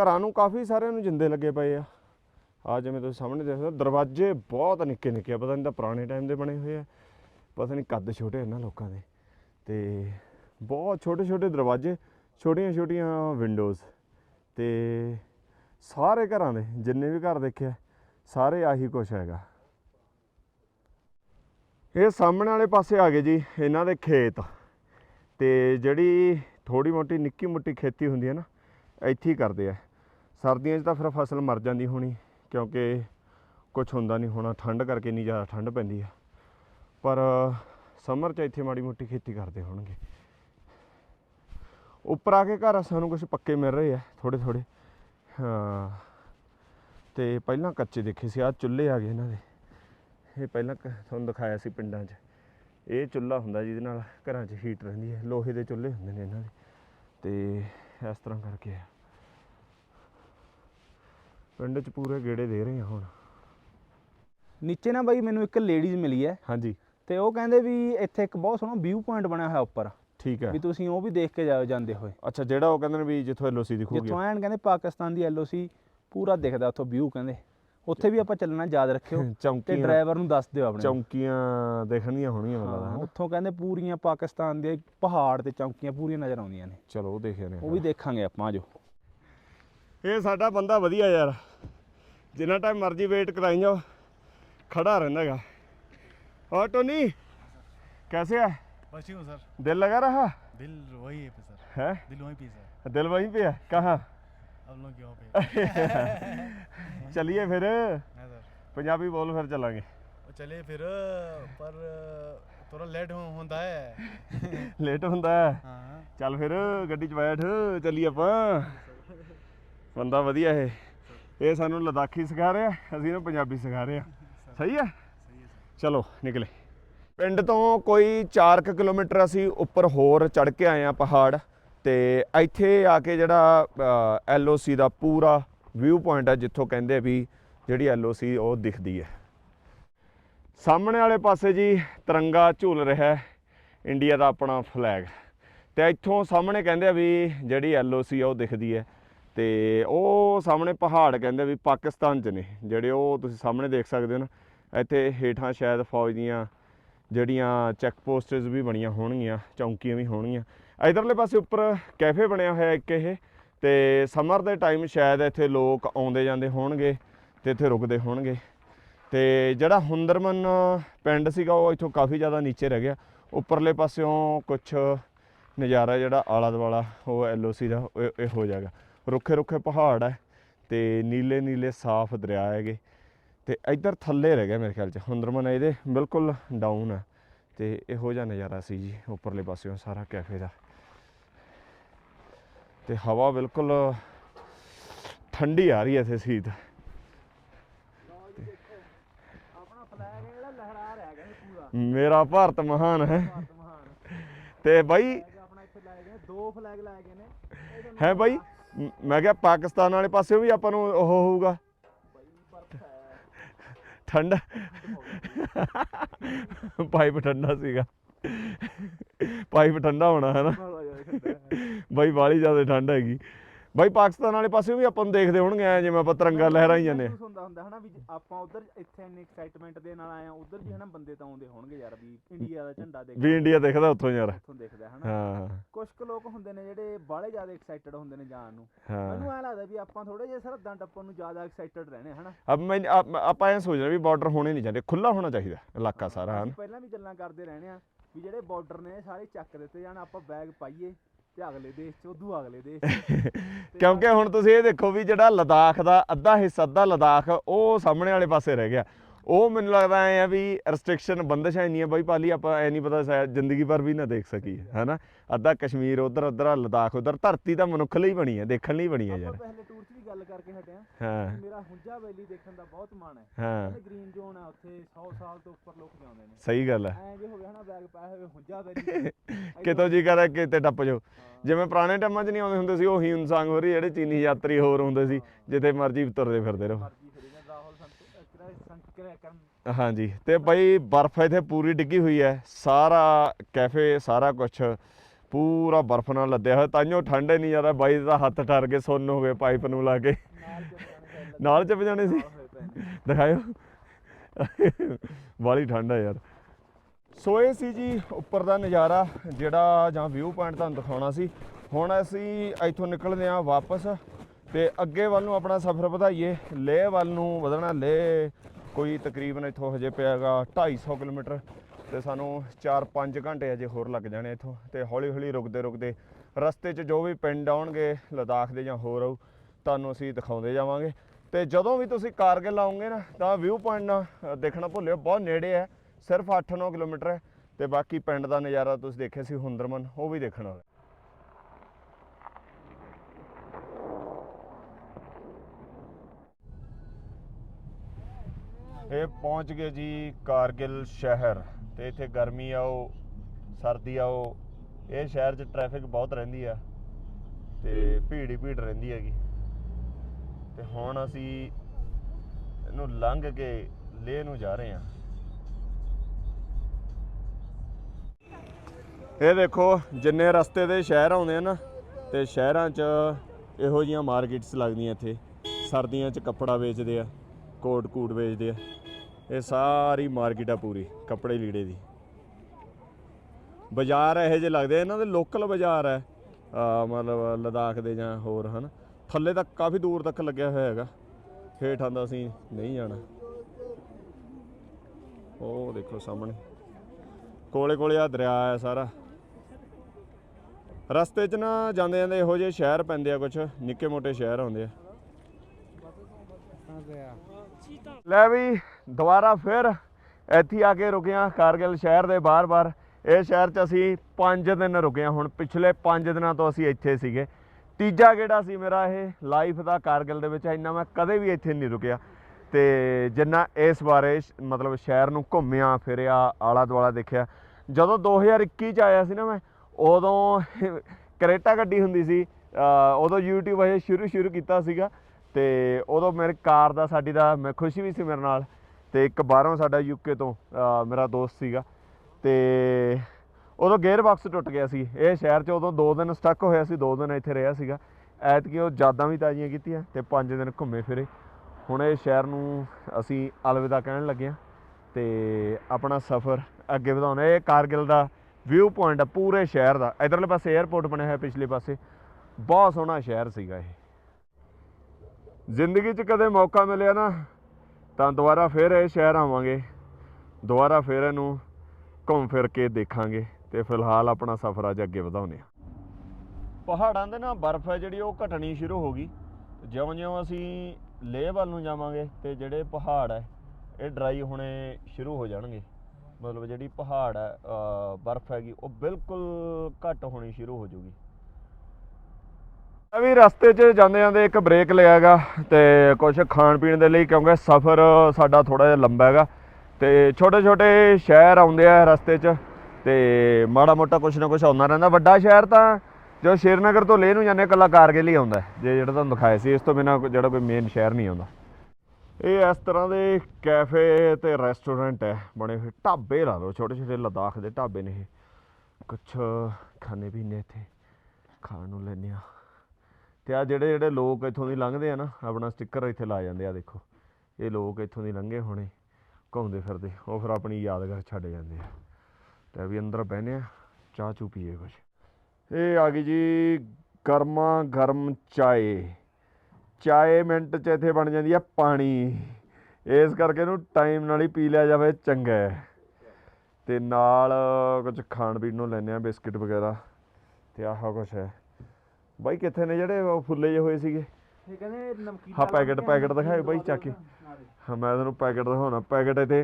ਘਰਾਂ ਨੂੰ ਕਾਫੀ ਸਾਰਿਆਂ ਨੂੰ ਜਿੰਦੇ ਲੱਗੇ ਪਏ ਆ। ਆ ਜਿਵੇਂ ਤੁਸੀਂ ਸਾਹਮਣੇ ਦੇਖ ਸਕਦੇ ਹੋ, ਦਰਵਾਜ਼ੇ ਬਹੁਤ ਨਿੱਕੇ ਨਿੱਕੇ ਆ, ਪਤਾ ਨਹੀਂ ਤਾਂ ਪੁਰਾਣੇ ਟਾਈਮ ਦੇ ਬਣੇ ਹੋਏ ਆ। ਪਤਾ ਨਹੀਂ ਕੱਦ ਛੋਟੇ ਇਹਨਾਂ ਲੋਕਾਂ ਦੇ। ਤੇ ਬਹੁਤ ਛੋਟੇ ਛੋਟੇ ਦਰਵਾਜ਼ੇ, ਛੋਟੀਆਂ ਛੋਟੀਆਂ ਵਿੰਡੋਜ਼ ਤੇ ਸਾਰੇ ਘਰਾਂ ਦੇ, ਜਿੰਨੇ ਵੀ ਘਰ ਦੇਖਿਆ ਸਾਰੇ ਆਹੀ ਕੁਛ ਹੈਗਾ। ਇਹ ਸਾਹਮਣੇ ਵਾਲੇ ਪਾਸੇ ਆ ਗਏ ਜੀ, ਇਹਨਾਂ ਦੇ ਖੇਤ। ਤੇ ਜਿਹੜੀ ਥੋੜੀ ਮੋਟੀ, ਨਿੱਕੀ ਮੋਟੀ ਖੇਤੀ ਹੁੰਦੀ ਹੈ ਨਾ ਇੱਥੇ ਹੀ ਕਰਦੇ ਆ। ਸਰਦੀਆਂ 'ਚ ਤਾਂ ਫਿਰ ਫਸਲ ਮਰ ਜਾਂਦੀ ਹੋਣੀ, ਕਿਉਂਕਿ ਕੁਝ ਹੁੰਦਾ ਨਹੀਂ ਹੋਣਾ, ਠੰਡ ਕਰਕੇ ਨਹੀਂ ਜ਼ਿਆਦਾ ਠੰਡ ਪੈਂਦੀ ਆ। ਪਰ ਸਮਰ 'ਚ ਇੱਥੇ ਮਾੜੀ ਮੋਟੀ ਖੇਤੀ ਕਰਦੇ ਹੋਣਗੇ। ਉੱਪਰ ਆ ਕੇ ਘਰ ਸਾਨੂੰ ਕੁਝ ਪੱਕੇ ਮਿਲ ਰਹੇ ਆ ਥੋੜੇ ਥੋੜੇ ਹਾਂ, ਤੇ ਪਹਿਲਾਂ ਕੱਚੇ ਦੇਖੇ ਸੀ ਆ ਚੁੱਲ੍ਹੇ ਆ ਗਏ ਇਹਨਾਂ ਦੇ। ਇਹ ਪਹਿਲਾਂ ਕ- ਤੁਹਾਨੂੰ ਦਿਖਾਇਆ ਸੀ ਪਿੰਡਾਂ 'ਚ। ਇਹ ਚੁੱਲ੍ਹਾ ਹੁੰਦਾ ਜਿਹਦੇ ਨਾਲ ਘਰਾਂ 'ਚ ਹੀਟ ਰਹਿੰਦੀ ਹੈ, ਲੋਹੇ ਦੇ ਚੁੱਲ੍ਹੇ ਹੁੰਦੇ ਨੇ ਇਹਨਾਂ ਦੇ। ਤੇ ਇਸ ਤਰ੍ਹਾਂ ਕਰਕੇ ਆ। ਪਿੰਡ 'ਚ ਪੂਰੇ ਗੇੜੇ ਦੇ ਰਹੇ ਆ ਹੁਣ। ਨੀਚੇ ਨਾ ਬਾਈ ਮੈਨੂੰ ਇੱਕ ਲੇਡੀਜ਼ ਮਿਲੀ ਹੈ ਹਾਂਜੀ। ਤੇ ਉਹ ਕਹਿੰਦੇ ਵੀ ਇੱਥੇ ਇੱਕ ਬਹੁਤ ਸੋਹਣਾ ਵਿਊ ਪੁਆਇੰਟ ਬਣਿਆ ਹੋਇਆ ਉੱਪਰ। ਠੀਕ ਹੈ ਵੀ ਤੁਸੀਂ ਉਹ ਵੀ ਦੇਖ ਕੇ ਜਾਓ ਜਾਂਦੇ ਹੋਏ। ਅੱਛਾ ਜਿਹੜਾ ਉਹ ਕਹਿੰਦੇ ਨੇ ਵੀ ਜਿੱਥੋਂ ਐਲਓਸੀ ਦਿਖੂਗੀ। ਜਿੱਥੋਂ ਐਨ ਕਹਿੰਦੇ ਪਾਕਿਸਤਾਨ ਦੀ ਐਲਓਸੀ ਪੂਰਾ ਦਿਖਦਾ ਉੱਥੋਂ ਵਿਊ ਕਹਿੰਦੇ। ਉੱਥੇ ਵੀ ਆਪਾਂ ਚੱਲਣਾ ਯਾਦ ਰੱਖਿਓ। ਤੇ ਡਰਾਈਵਰ ਨੂੰ ਦੱਸ ਦਿਓ ਆਪਣੇ। ਚੌਂਕੀਆਂ ਦੇਖਣੀਆਂ ਹੋਣਗੀਆਂ ਹਾਂ, ਹਨਾ ਉੱਥੋਂ ਕਹਿੰਦੇ ਪੂਰੀਆਂ ਪਾਕਿਸਤਾਨ ਦੇ ਪਹਾੜ ਤੇ ਚੌਂਕੀਆਂ ਪੂਰੀਆਂ ਨਜ਼ਰ ਆਉਂਦੀਆਂ ਨੇ। ਚਲੋ ਉਹ ਦੇਖਿਆ ਨੇ। ਉਹ ਵੀ ਦੇਖਾਂਗੇ ਆਪਾਂ ਜੋ ਇਹ ਸਾਡਾ ਬੰਦਾ ਵਧੀਆ ਯਾਰ ਜਿੰਨਾ ਟਾਈਮ ਮਰਜ਼ੀ ਵੇਟ ਕਰਾਈ ਜਾਓ ਖੜਾ ਰਹਿੰਦਾ ਹੈਗਾ और टोनी कैसे है बस ठीक हूँ सर दिल लगा रहा दिल वही है पे सर है दिल वहीं पे सर दिल वहीं पे है कहाँ अब लोग यहाँ पे चलिए फिर है सर पंजाबी बोल फिर चलांगे और चलिए फिर पर थोड़ा लेट हो होता है ਲੇਟ ਹੁੰਦਾ ਹੈ हाँ ਚੱਲ ਫਿਰ ਗੱਡੀ 'ਚ ਬੈਠ ਚੱਲੀਏ ਆਪਾਂ ਬੰਦਾ ਵਧੀਆ ਇਹ। ਇਹ ਸਾਨੂੰ ਲਦਾਖੀ ਸਿਖਾ ਰਿਹਾ, ਅਸੀਂ ਇਹਨੂੰ ਪੰਜਾਬੀ ਸਿਖਾ ਰਹੇ ਆ ਸਹੀ ਹੈ? ਚਲੋ, ਨਿਕਲੇ। ਪਿੰਡ ਤੋਂ ਕੋਈ 4 ਕਿਲੋਮੀਟਰ ਅਸੀਂ ਉੱਪਰ ਹੋਰ ਚੜ ਕੇ ਆਏ ਆ ਪਹਾੜ ਤੇ ਇੱਥੇ ਆ ਕੇ ਜਿਹੜਾ ਐਲਓਸੀ ਦਾ ਪੂਰਾ ਵਿਊ ਪੁਆਇੰਟ ਹੈ ਜਿੱਥੋਂ ਕਹਿੰਦੇ ਵੀ ਜਿਹੜੀ ਐਲਓਸੀ ਉਹ ਦਿਖਦੀ ਹੈ। ਸਾਹਮਣੇ ਵਾਲੇ ਪਾਸੇ ਜੀ ਤਿਰੰਗਾ ਝੂਲ ਰਿਹਾ ਹੈ, ਇੰਡੀਆ ਦਾ ਆਪਣਾ ਫਲੈਗ ਤੇ ਇੱਥੋਂ ਸਾਹਮਣੇ ਕਹਿੰਦੇ ਆ ਵੀ ਜਿਹੜੀ ਐਲਓਸੀ ਆ, ਉਹ ਦਿਖਦੀ ਹੈ। ਤੇ ਉਹ ਸਾਹਮਣੇ ਪਹਾੜ ਕਹਿੰਦੇ ਵੀ ਪਾਕਿਸਤਾਨ 'ਚ ਨੇ, ਜਿਹੜੇ ਉਹ ਤੁਸੀਂ ਸਾਹਮਣੇ ਦੇਖ ਸਕਦੇ ਹੋ ਨਾ, ਇੱਥੇ ਹੇਠਾਂ ਸ਼ਾਇਦ ਫੌਜ ਦੀਆਂ ਜਿਹੜੀਆਂ ਚੈੱਕ ਪੋਸਟਸ ਵੀ ਬਣੀਆਂ ਹੋਣਗੀਆਂ, ਚੌਂਕੀਆਂ ਵੀ ਹੋਣਗੀਆਂ। ਇਧਰਲੇ ਪਾਸੇ ਉੱਪਰ ਕੈਫੇ ਬਣਿਆ ਹੋਇਆ ਇੱਕ ਇਹ, ਤੇ ਸਮਰ ਦੇ ਟਾਈਮ ਸ਼ਾਇਦ ਇੱਥੇ ਲੋਕ ਆਉਂਦੇ ਜਾਂਦੇ ਹੋਣਗੇ ਤੇ ਇੱਥੇ ਰੁਕਦੇ ਹੋਣਗੇ। ਤੇ ਜਿਹੜਾ ਹੁੰਦਰਮਨ ਪਿੰਡ ਸੀਗਾ, ਉਹ ਇੱਥੋਂ ਕਾਫੀ ਜ਼ਿਆਦਾ ਨੀਚੇ ਰਹਿ ਗਿਆ। ਉੱਪਰਲੇ ਪਾਸਿਓਂ ਕੁਝ ਨਜ਼ਾਰਾ ਜਿਹੜਾ ਆਲਾ ਦੁਆਲਾ ਉਹ ਐਲਓਸੀ ਦਾ ਇਹ ਹੋ ਜਾਏਗਾ। ਰੁੱਖੇ ਰੁੱਖੇ ਪਹਾੜ ਹੈ ਤੇ ਨੀਲੇ ਨੀਲੇ ਸਾਫ਼ ਦਰਿਆ ਹੈਗੇ ਤੇ ਇੱਧਰ ਥੱਲੇ ਰਹਿ ਗਿਆ ਮੇਰੇ ਖਿਆਲ ਚ। ਹੁੰਦਰਮਨ ਇਹਦੇ ਬਿਲਕੁਲ ਡਾਊਨ ਹੈ ਤੇ ਇਹੋ ਜਿਹਾ ਨਜ਼ਾਰਾ ਸੀ ਜੀ ਉੱਪਰਲੇ ਪਾਸਿਓਂ ਸਾਰਾ ਕੈਫੇ ਦਾ। ਤੇ ਹਵਾ ਬਿਲਕੁਲ ਠੰਡੀ ਆ ਰਹੀ ਹੈ ਇੱਥੇ ਸੀਤ ਆਪਣਾ ਫਲੈਗ ਜਿਹੜਾ ਲਹਿਰਾ ਰਿਹਾ ਹੈ ਪੂਰਾ ਮੇਰਾ ਭਾਰਤ ਮਹਾਨ ਹੈ। ਤੇ ਬਾਈ ਆਪਣਾ ਇੱਥੇ ਲਾਏ ਗਏ ਦੋ ਫਲੈਗ ਲਾਏ ਗਏ ਨੇ। ਹੈ ਬਾਈ? ਮ- ਕਿਹਾ ਪਾਕਿਸਤਾਨ ਵਾਲੇ ਪਾਸੇ ਵੀ ਆਪਾਂ ਨੂੰ ਉਹ ਹੋਊਗਾ। ਠੰਡਾ। ਪਾਈਪ ਠੰਡਾ ਸੀਗਾ। ਪਾਈਪ ਠੰਡਾ ਹੋਣਾ ਹੈ ਨਾ? ਬਾਈ ਬਾਲੀ ਜ਼ਿਆਦਾ ਠੰਡ ਹੈਗੀ। ਬਾਈ ਪਾਕਿਸਤਾਨ ਵਾਲੇ ਪਾਸੇ ਵੀ ਆਪਾਂ ਨੂੰ ਦੇਖਦੇ ਹੋਣਗੇ ਐਂ ਜਿਵੇਂ ਆਪਾਂ ਤਿਰੰਗਾ ਲਹਿਰਾਈ ਜਾਂਦੇ ਆ ਹੁੰਦਾ ਹੁੰਦਾ ਹਨਾ ਵੀ ਆਪਾਂ ਉਧਰ ਇੱਥੇ ਇੰਨੇ ਐਕਸਾਈਟਮੈਂਟ ਦੇ ਨਾਲ ਆਏ ਆ ਉਧਰ ਵੀ ਹਨਾ ਬੰਦੇ ਤਾਂ ਆਉਂਦੇ ਹੋਣਗੇ ਯਾਰ ਵੀ ਇੰਡੀਆ ਦਾ ਝੰਡਾ ਦੇਖ ਵੀ ਇੰਡੀਆ ਦਿਖਦਾ ਉੱਥੋਂ ਯਾਰ। ਉੱਥੋਂ ਦੇਖਦਾ ਹਨਾ। ਹਾਂ। ਕੁਝ ਕੁ ਲੋਕ ਹੁੰਦੇ ਨੇ ਜਿਹੜੇ ਬਾਹਲੇ ਜ਼ਿਆਦਾ ਐਕਸਾਈਟਡ ਹੁੰਦੇ ਨੇ ਜਾਣ ਨੂੰ। ਮੈਨੂੰ ਐ ਲੱਗਦਾ ਵੀ ਆਪਾਂ ਥੋੜੇ ਜਿਹਾ ਸਰਹੱਦਾਂ ਟੱਪਣ ਨੂੰ ਜ਼ਿਆਦਾ ਐਕਸਾਈਟਡ ਰਹਿਣੇ ਹਨਾ। ਅਬ ਮੈਂ ਆਪ- ਐਂ ਸੋਚ ਰਹੇ ਵੀ ਬਾਰਡਰ ਹੋਣੇ ਨਹੀਂ ਚਾਹੀਦੇ ਖੁੱਲਾ ਹੋਣਾ ਚਾਹੀਦਾ ਇਲਾਕਾ ਸਾਰਾ ਹਨ। ਪਹਿਲਾਂ ਵੀ ਗੱਲਾਂ ਕਰਦੇ ਰਹਿਣੇ ਆ ਵੀ ਜਿਹੜੇ ਬਾਰਡਰ ਨੇ ਸਾਰੇ ਚੱਕ ਦਿੱਤੇ ਜਾਣ ਆਪਾਂ ਬੈਗ ਪਾਈਏ। ਤੇ ਅਗਲੇ ਦੇਸ਼ ਚ, ਉਦੋਂ ਅਗਲੇ ਦੇਸ਼ ਚ। ਕਿਉਂਕਿ ਹੁਣ ਤੁਸੀਂ ਇਹ ਦੇਖੋ ਵੀ ਜਿਹੜਾ ਲਦਾਖ ਦਾ ਅੱਧਾ ਹਿੱਸਾ, ਅੱਧਾ ਲਦਾਖ, ਉਹ ਸਾਹਮਣੇ ਵਾਲੇ ਪਾਸੇ ਰਹਿ ਗਿਆ। ਉਹ ਮੈਨੂੰ ਲੱਗਦਾ ਐ ਆ ਵੀ ਰੈਸਟ੍ਰਿਕਸ਼ਨ ਬੰਦਸ਼ਾਂ ਇੰਨੀਆਂ ਬਾਈ ਪਾਲੀ ਆਪਾਂ ਐ ਨਹੀਂ ਪਤਾ ਜ਼ਿੰਦਗੀ ਭਰ ਵੀ ਨਾ ਦੇਖ ਸਕੀ ਹਨਾ? ਅੱਧਾ ਕਸ਼ਮੀਰ ਉਧਰ ਉਧਰ ਲਦਾਖ ਉਧਰ ਧਰਤੀ ਤਾਂ ਮਨੁੱਖ ਲਈ ਬਣੀ ਹੈ ਦੇਖਣ ਲਈ ਬਣੀ ਹੈ ਆਪਾਂ ਯਾਰ ਪਹਿਲੇ ਟੂਰ 'ਚ ਵੀ ਗੱਲ ਕਰਕੇ ਹਟੇ ਆ। ਹਾਂ। ਮੇਰਾ ਹੁੰਜਾ ਵੈਲੀ ਦੇਖਣ ਦਾ ਬਹੁਤ ਮਨ ਹੈ। ਹਾਂ। ਗ੍ਰੀਨ ਜ਼ੋਨ ਆ ਉੱਥੇ 100 ਸਾਲ ਤੋਂ ਉੱਪਰ ਲੋਕ ਜਾਂਦੇ ਨੇ। ਸਹੀ ਗੱਲ ਹੈ ਐਂ ਜੇ ਹੋ ਗਿਆ ਹਨਾ ਬੈਗ ਪਾਇਆ ਹੋਵੇ ਹੁੰਜਾ ਵੈਲੀ ਕਿਤੋਂ ਜੀ ਕਰੇ ਕਿਤੇ ਟੱਪ ਜਾਓ। ਜਿਵੇਂ ਪੁਰਾਣੇ ਟਾਈਮਾਂ 'ਚ ਨਹੀਂ ਆਉਂਦੇ ਹੁੰਦੇ ਸੀ ਉਹ ਹਿੰਸਾਂਗ ਹੋ ਰਹੀ ਜਿਹੜੇ ਚੀਨੀ ਯਾਤਰੀ ਹੋਰ ਹੁੰਦੇ ਸੀ ਜਿੱਥੇ ਮਰਜ਼ੀ ਤੁਰਦੇ ਫਿਰਦੇ ਰਹੋ ਮਰਜ਼ੀ ਫਿਰੇ ਨੇ ਰਾਹੁਲ ਸੰਤ ਕਿਰਾ ਸੰਤ ਕਿਰਾ ਕਰਨ ਹਾਂਜੀ ਤੇ ਬਈ ਬਰਫ਼ ਇੱਥੇ ਪੂਰੀ ਡਿੱਗੀ ਹੋਈ ਹੈ। ਸਾਰਾ ਕੈਫੇ ਸਾਰਾ ਕੁਝ ਪੂਰਾ ਬਰਫ਼ ਨਾਲ ਲੱਦਿਆ ਹੋਇਆ। ਤਾਈਓ ਠੰਡੇ ਨਹੀਂ ਜ਼ਿਆਦਾ ਬਾਈ ਦਾ ਹੱਥ ਠਰ ਕੇ ਸੁੰਨ ਹੋ ਗਏ ਪਾਈਪ ਨੂੰ ਲਾ ਕੇ। ਨਾਲ ਚੱਪ ਜਾਣੇ ਸੀ। ਦਿਖਾਇਓ। ਬਾਲੀ ਠੰਡ ਹੈ ਯਾਰ। ਸੋ ਇਹ ਸੀ ਜੀ ਉੱਪਰ ਦਾ ਨਜ਼ਾਰਾ ਜਿਹੜਾ ਜਾਂ ਵਿਊ ਪੁਆਇੰਟ ਤੁਹਾਨੂੰ ਦਿਖਾਉਣਾ ਸੀ। ਹੁਣ ਅਸੀਂ ਇੱਥੋਂ ਨਿਕਲਦੇ ਹਾਂ ਵਾਪਸ ਤੇ ਅੱਗੇ ਵੱਲ ਨੂੰ ਆਪਣਾ ਸਫ਼ਰ ਵਧਾਈਏ। ਲੇਹ ਵੱਲ ਨੂੰ ਵਧਣਾ ਲੇਹ ਕੋਈ ਤਕਰੀਬਨ ਇੱਥੋਂ ਹਜੇ ਪਿਆਗਾ 250 ਕਿਲੋਮੀਟਰ ਤੇ ਸਾਨੂੰ 4-5 ਘੰਟੇ ਅਜੇ ਹੋਰ ਲੱਗ ਜਾਣੇ ਇੱਥੋਂ ਤੇ ਹੌਲੀ ਹੌਲੀ ਰੁਕਦੇ ਰੁਕਦੇ ਰਸਤੇ 'ਚ ਜੋ ਵੀ ਪਿੰਡ ਆਉਣਗੇ, ਲਦਾਖ ਦੇ ਜਾਂ ਹੋਰ ਆਉ ਤੁਹਾਨੂੰ ਅਸੀਂ ਦਿਖਾਉਂਦੇ ਜਾਵਾਂਗੇ। ਤੇ ਜਦੋਂ ਵੀ ਤੁਸੀਂ ਕਾਰਗਿਲ ਆਉਂਗੇ ਨਾ, ਤਾਂ ਵਿਊ ਪੁਆਇੰਟ ਨਾ ਦੇਖਣਾ ਭੁੱਲਿਓ, ਬਹੁਤ ਨੇੜੇ ਹੈ, ਸਿਰਫ 8-9 ਕਿਲੋਮੀਟਰ ਹੈ ਤੇ ਬਾਕੀ ਪਿੰਡ ਦਾ ਨਜ਼ਾਰਾ ਤੁਸੀਂ ਦੇਖਿਆ ਸੀ, ਹੁੰਦਰਮਨ, ਉਹ ਵੀ ਦੇਖਣਾ ਇਹ ਪਹੁੰਚ ਗਏ ਜੀ ਕਾਰਗਿਲ ਸ਼ਹਿਰ ਤੇ ਇੱਥੇ ਗਰਮੀ ਆਓ ਸਰਦੀ ਆਓ ਇਹ ਸ਼ਹਿਰ 'ਚ ਟ੍ਰੈਫਿਕ ਬਹੁਤ ਰਹਿੰਦੀ ਆ ਤੇ ਭੀੜ ਹੀ ਭੀੜ ਰਹਿੰਦੀ ਹੈਗੀ। ਤੇ ਹੁਣ ਅਸੀਂ ਇਹਨੂੰ ਲੰਘ ਕੇ ਲੇਹ ਨੂੰ ਜਾ ਰਹੇ ਹਾਂ। ਇਹ ਦੇਖੋ, ਜਿੰਨੇ ਰਸਤੇ ਦੇ ਸ਼ਹਿਰ ਆਉਂਦੇ ਆ ਨਾ, ਤੇ ਸ਼ਹਿਰਾਂ 'ਚ ਇਹੋ ਜੀਆਂ ਮਾਰਕੀਟਸ ਲੱਗਦੀਆਂ ਇੱਥੇ। ਸਰਦੀਆਂ 'ਚ ਕੱਪੜਾ ਵੇਚਦੇ ਆ ਕੋਟ ਕੂਟ ਵੇਚਦੇ ਆ। ਇਹ ਸਾਰੀ ਮਾਰਕੀਟ ਆ ਪੂਰੀ, ਕੱਪੜੇ ਲੀੜੇ ਦੀ। ਬਾਜ਼ਾਰ ਇਹੋ ਜਿਹੇ ਲੱਗਦੇ ਇਹਨਾਂ ਦੇ ਲੋਕਲ ਬਾਜ਼ਾਰ ਹੈ ਮਤਲਬ ਲਦਾਖ ਦੇ ਜਾਂ ਹੋਰ ਹਨ। ਥੱਲੇ ਤੱਕ ਕਾਫੀ ਦੂਰ ਤੱਕ ਲੱਗਿਆ ਹੋਇਆ ਹੈਗਾ। ਹੇਠਾਂ ਦਾ ਅਸੀਂ ਨਹੀਂ ਜਾਣਾ। ਉਹ ਦੇਖੋ ਸਾਹਮਣੇ। ਕੋਲੇ ਕੋਲੇ ਆ ਦਰਿਆ ਹੈ ਸਾਰਾ। ਰਸਤੇ 'ਚ ਨਾ ਜਾਂਦੇ ਜਾਂਦੇ ਇਹੋ ਜਿਹੇ ਸ਼ਹਿਰ ਪੈਂਦੇ ਆ ਕੁਝ ਨਿੱਕੇ ਮੋਟੇ ਸ਼ਹਿਰ ਆਉਂਦੇ ਆ। ਲੈ ਵੀ, ਦੁਬਾਰਾ ਫਿਰ ਇੱਥੇ ਆ ਕੇ ਰੁਕਿਆ ਕਾਰਗਿਲ ਸ਼ਹਿਰ ਦੇ ਬਾਹਰ-ਬਾਹਰ ਇਹ ਸ਼ਹਿਰ 'ਚ ਅਸੀਂ 5 ਦਿਨ ਰੁਕੇ ਹੁਣ, ਪਿਛਲੇ 5 ਦਿਨਾਂ ਤੋਂ ਅਸੀਂ ਇੱਥੇ ਸੀਗੇ। ਤੀਜਾ ਗੇੜਾ ਸੀ ਮੇਰਾ ਇਹ ਲਾਈਫ ਦਾ ਕਾਰਗਿਲ ਦੇ ਵਿੱਚ, ਇੰਨਾ ਮੈਂ ਕਦੇ ਵੀ ਇੱਥੇ ਨਹੀਂ ਰੁਕਿਆ। ਤੇ ਜਿੰਨਾ ਇਸ ਬਾਰੇ ਸ਼- ਮਤਲਬ ਸ਼ਹਿਰ ਨੂੰ ਘੁੰਮਿਆ, ਫਿਰਿਆ ਆਲਾ ਦੁਆਲਾ ਦੇਖਿਆ, ਜਦੋਂ 2021 ਚ ਆਇਆ ਸੀ ਨਾ ਮੈਂ, ਉਦੋਂ ਕਰੇਟਾ ਗੱਡੀ ਹੁੰਦੀ ਸੀ ਉਦੋਂ YouTube ਅਜੇ ਸ਼ੁਰੂ ਸ਼ੁਰੂ ਕੀਤਾ ਸੀਗਾ। ਤੇ ਉਦੋਂ ਮੇਰੇ ਕਾਰ ਦਾ, ਸਾਡੀ ਦਾ, ਮੈਂ ਖੁਸ਼ੀ ਵੀ ਸੀ ਮੇਰੇ ਨਾਲ ਤੇ ਇੱਕ ਬਾਹਰੋਂ ਸਾਡਾ ਯੂਕੇ ਤੋਂ ਮੇਰਾ ਦੋਸਤ ਸੀਗਾ ਤੇ ਉਦੋਂ ਗੇਅਰ ਬਾਕਸ ਟੁੱਟ ਗਿਆ ਸੀ। ਇਹ ਸ਼ਹਿਰ 'ਚ ਉਦੋਂ 2 ਦਿਨ ਸਟਕ ਹੋਇਆ ਸੀ 2 ਦਿਨ ਇੱਥੇ ਰਿਹਾ ਸੀਗਾ। ਐਤਕੀ ਉਹ ਯਾਦਾਂ ਵੀ ਤਾਜ਼ੀਆਂ ਕੀਤੀਆਂ ਤੇ 5 ਦਿਨ ਘੁੰਮੇ ਫਿਰੇ। ਹੁਣ ਇਹ ਸ਼ਹਿਰ ਨੂੰ ਅਸੀਂ ਅਲਵਿਦਾ ਕਹਿਣ ਲੱਗੇ ਹਾਂ ਤੇ ਆਪਣਾ ਸਫ਼ਰ ਅੱਗੇ ਵਧਾਉਣਾ ਇਹ ਕਾਰਗਿਲ ਦਾ ਵਿਊ ਪੁਆਇੰਟ ਆ, ਪੂਰੇ ਸ਼ਹਿਰ ਦਾ। ਇਧਰਲੇ ਪਾਸੇ 에ਅਰਪੋਰਟ ਬਣਿਆ ਹੋਇਆ ਪਿਛਲੇ ਪਾਸੇ। ਬਹੁਤ ਸੋਹਣਾ ਸ਼ਹਿਰ ਸੀਗਾ ਇਹ। ਜ਼ਿੰਦਗੀ 'ਚ ਕਦੇ ਮੌਕਾ ਮਿਲਿਆ ਨਾ, ਤਾਂ ਦੁਬਾਰਾ ਫਿਰ ਇਹ ਸ਼ਹਿਰ ਆਵਾਂਗੇ। ਦੁਬਾਰਾ ਫਿਰ ਇਹਨੂੰ ਘੁੰਮ ਫਿਰ ਕੇ ਦੇਖਾਂਗੇ ਤੇ ਫਿਲਹਾਲ ਆਪਣਾ ਸਫ਼ਰ ਅੱਜ ਅੱਗੇ ਵਧਾਉਂਦੇ ਹਾਂ। ਪਹਾੜਾਂ ਦੇ ਨਾ ਬਰਫ਼ ਹੈ ਜਿਹੜੀ, ਉਹ ਘਟਣੀ ਸ਼ੁਰੂ ਹੋ ਗਈ। ਜਿਉਂ-ਜਿਉਂ ਅਸੀਂ ਲੇਹ ਵੱਲ ਨੂੰ ਜਾਵਾਂਗੇ ਤੇ ਜਿਹੜੇ ਪਹਾੜ ਹੈ, ਇਹ ਡਰਾਈ ਹੋਣੇ ਸ਼ੁਰੂ ਹੋ ਜਾਣਗੇ। ਮਤਲਬ ਜਿਹੜੀ ਪਹਾੜ ਹੈ ਬਰਫ਼ ਹੈਗੀ, ਉਹ ਬਿਲਕੁਲ ਘੱਟ ਹੋਣੀ ਸ਼ੁਰੂ ਹੋ ਜੂਗੀ ਵੀ ਰਸਤੇ 'ਚ ਜਾਂਦੇ ਜਾਂਦੇ ਇੱਕ ਬ੍ਰੇਕ ਲਿਆਗਾ ਤੇ ਕੁਝ ਖਾਣ ਪੀਣ ਦੇ ਲਈ ਕਿਉਂਕਿ ਸਫ਼ਰ ਸਾਡਾ ਥੋੜਾ ਜਿਹਾ ਲੰਬਾ ਹੈਗਾ ਤੇ ਛੋਟੇ ਛੋਟੇ ਸ਼ਹਿਰ ਆਉਂਦੇ ਆ ਰਸਤੇ 'ਚ ਤੇ ਮਾੜਾ ਮੋਟਾ ਕੁਝ ਨਾ ਕੁਝ ਆਉਂਦਾ ਰਹਿੰਦਾ। ਵੱਡਾ ਸ਼ਹਿਰ ਤਾਂ ਜੋ ਸ਼੍ਰੀਨਗਰ ਤੋਂ ਲੇਹ ਨੂੰ ਜਾਂਦੇ ਇਕੱਲਾ ਕਾਰਗਿਲ ਆਉਂਦਾ ਜੇ ਜਿਹੜਾ ਤੁਹਾਨੂੰ ਦਿਖਾਇਆ ਸੀ, ਇਸ ਤੋਂ ਬਿਨਾਂ ਜਿਹੜਾ ਕੋਈ ਮੇਨ ਸ਼ਹਿਰ ਨਹੀਂ ਆਉਂਦਾ। ਇਹ ਇਸ ਤਰ੍ਹਾਂ ਦੇ ਕੈਫੇ ਤੇ ਰੈਸਟੋਰੈਂਟ ਹੈ, ਬਣੇ ਹੋਏ। ਢਾਬੇ ਲਾ ਲਓ, ਛੋਟੇ ਛੋਟੇ ਲਦਾਖ ਦੇ ਢਾਬੇ ਨੇ ਇਹ। ਕੁਛ ਖਾਣੇ ਪੀਣੇ ਇੱਥੇ, ਖਾਣ ਨੂੰ ਲੈਂਦੇ ਆ ਤੇ ਆ ਜਿਹੜੇ ਜਿਹੜੇ ਲੋਕ ਇੱਥੋਂ ਦੀ ਲੰਘਦੇ ਆ ਨਾ, ਆਪਣਾ ਸਟicker ਇੱਥੇ ਲਾ ਜਾਂਦੇ ਆ ਦੇਖੋ। ਇਹ ਲੋਕ ਇੱਥੋਂ ਦੀ ਲੰਘੇ ਹੋਣੇ, ਘੁੰਮਦੇ ਫਿਰਦੇ, ਉਹ ਫਿਰ ਆਪਣੀ ਯਾਦਗਾਰ ਛੱਡ ਜਾਂਦੇ ਆ। ਤੇ ਵੀ ਅੰਦਰ ਬਹਿਨੇ ਆ, ਚਾਹ ਚੂ ਪੀਏ ਕੁਛ। ਇਹ ਆ ਗਈ ਜੀ ਗਰਮਾ ਗਰਮ ਚਾਏ। ਚਾਏ ਮਿੰਟ ਚ ਇੱਥੇ ਬਣ ਜਾਂਦੀ ਆ ਪਾਣੀ। ਇਸ ਕਰਕੇ ਇਹਨੂੰ ਟਾਈਮ ਨਾਲ ਹੀ ਪੀ ਲਿਆ ਜਾਵੇ, ਚੰਗਾ ਹੈ। ਤੇ ਨਾਲ ਕੁਝ ਖਾਣ ਪੀਣ ਨੂੰ ਲੈਣੇ ਆ, ਬਿਸਕਿਟ ਵਗੈਰਾ। ਤੇ ਆਹ ਕੁਛ ਹੈ। ਬਾਈ ਕਿੱਥੇ ਨੇ ਜਿਹੜੇ ਉਹ ਫੁੱਲੇ ਜਿਹੇ ਹੋਏ ਸੀਗੇ? ਇਹ ਕਹਿੰਦੇ ਨਮਕੀਨ ਹਾਂ ਪੈਕਟ ਪੈਕਟ ਦਿਖਾਏ ਬਾਈ ਚੱਕ ਕੇ। ਹਾਂ। ਮੈਂ ਤੁਹਾਨੂੰ ਪੈਕਟ ਦਿਖਾਉਣਾ। ਪੈਕਟ ਇੱਥੇ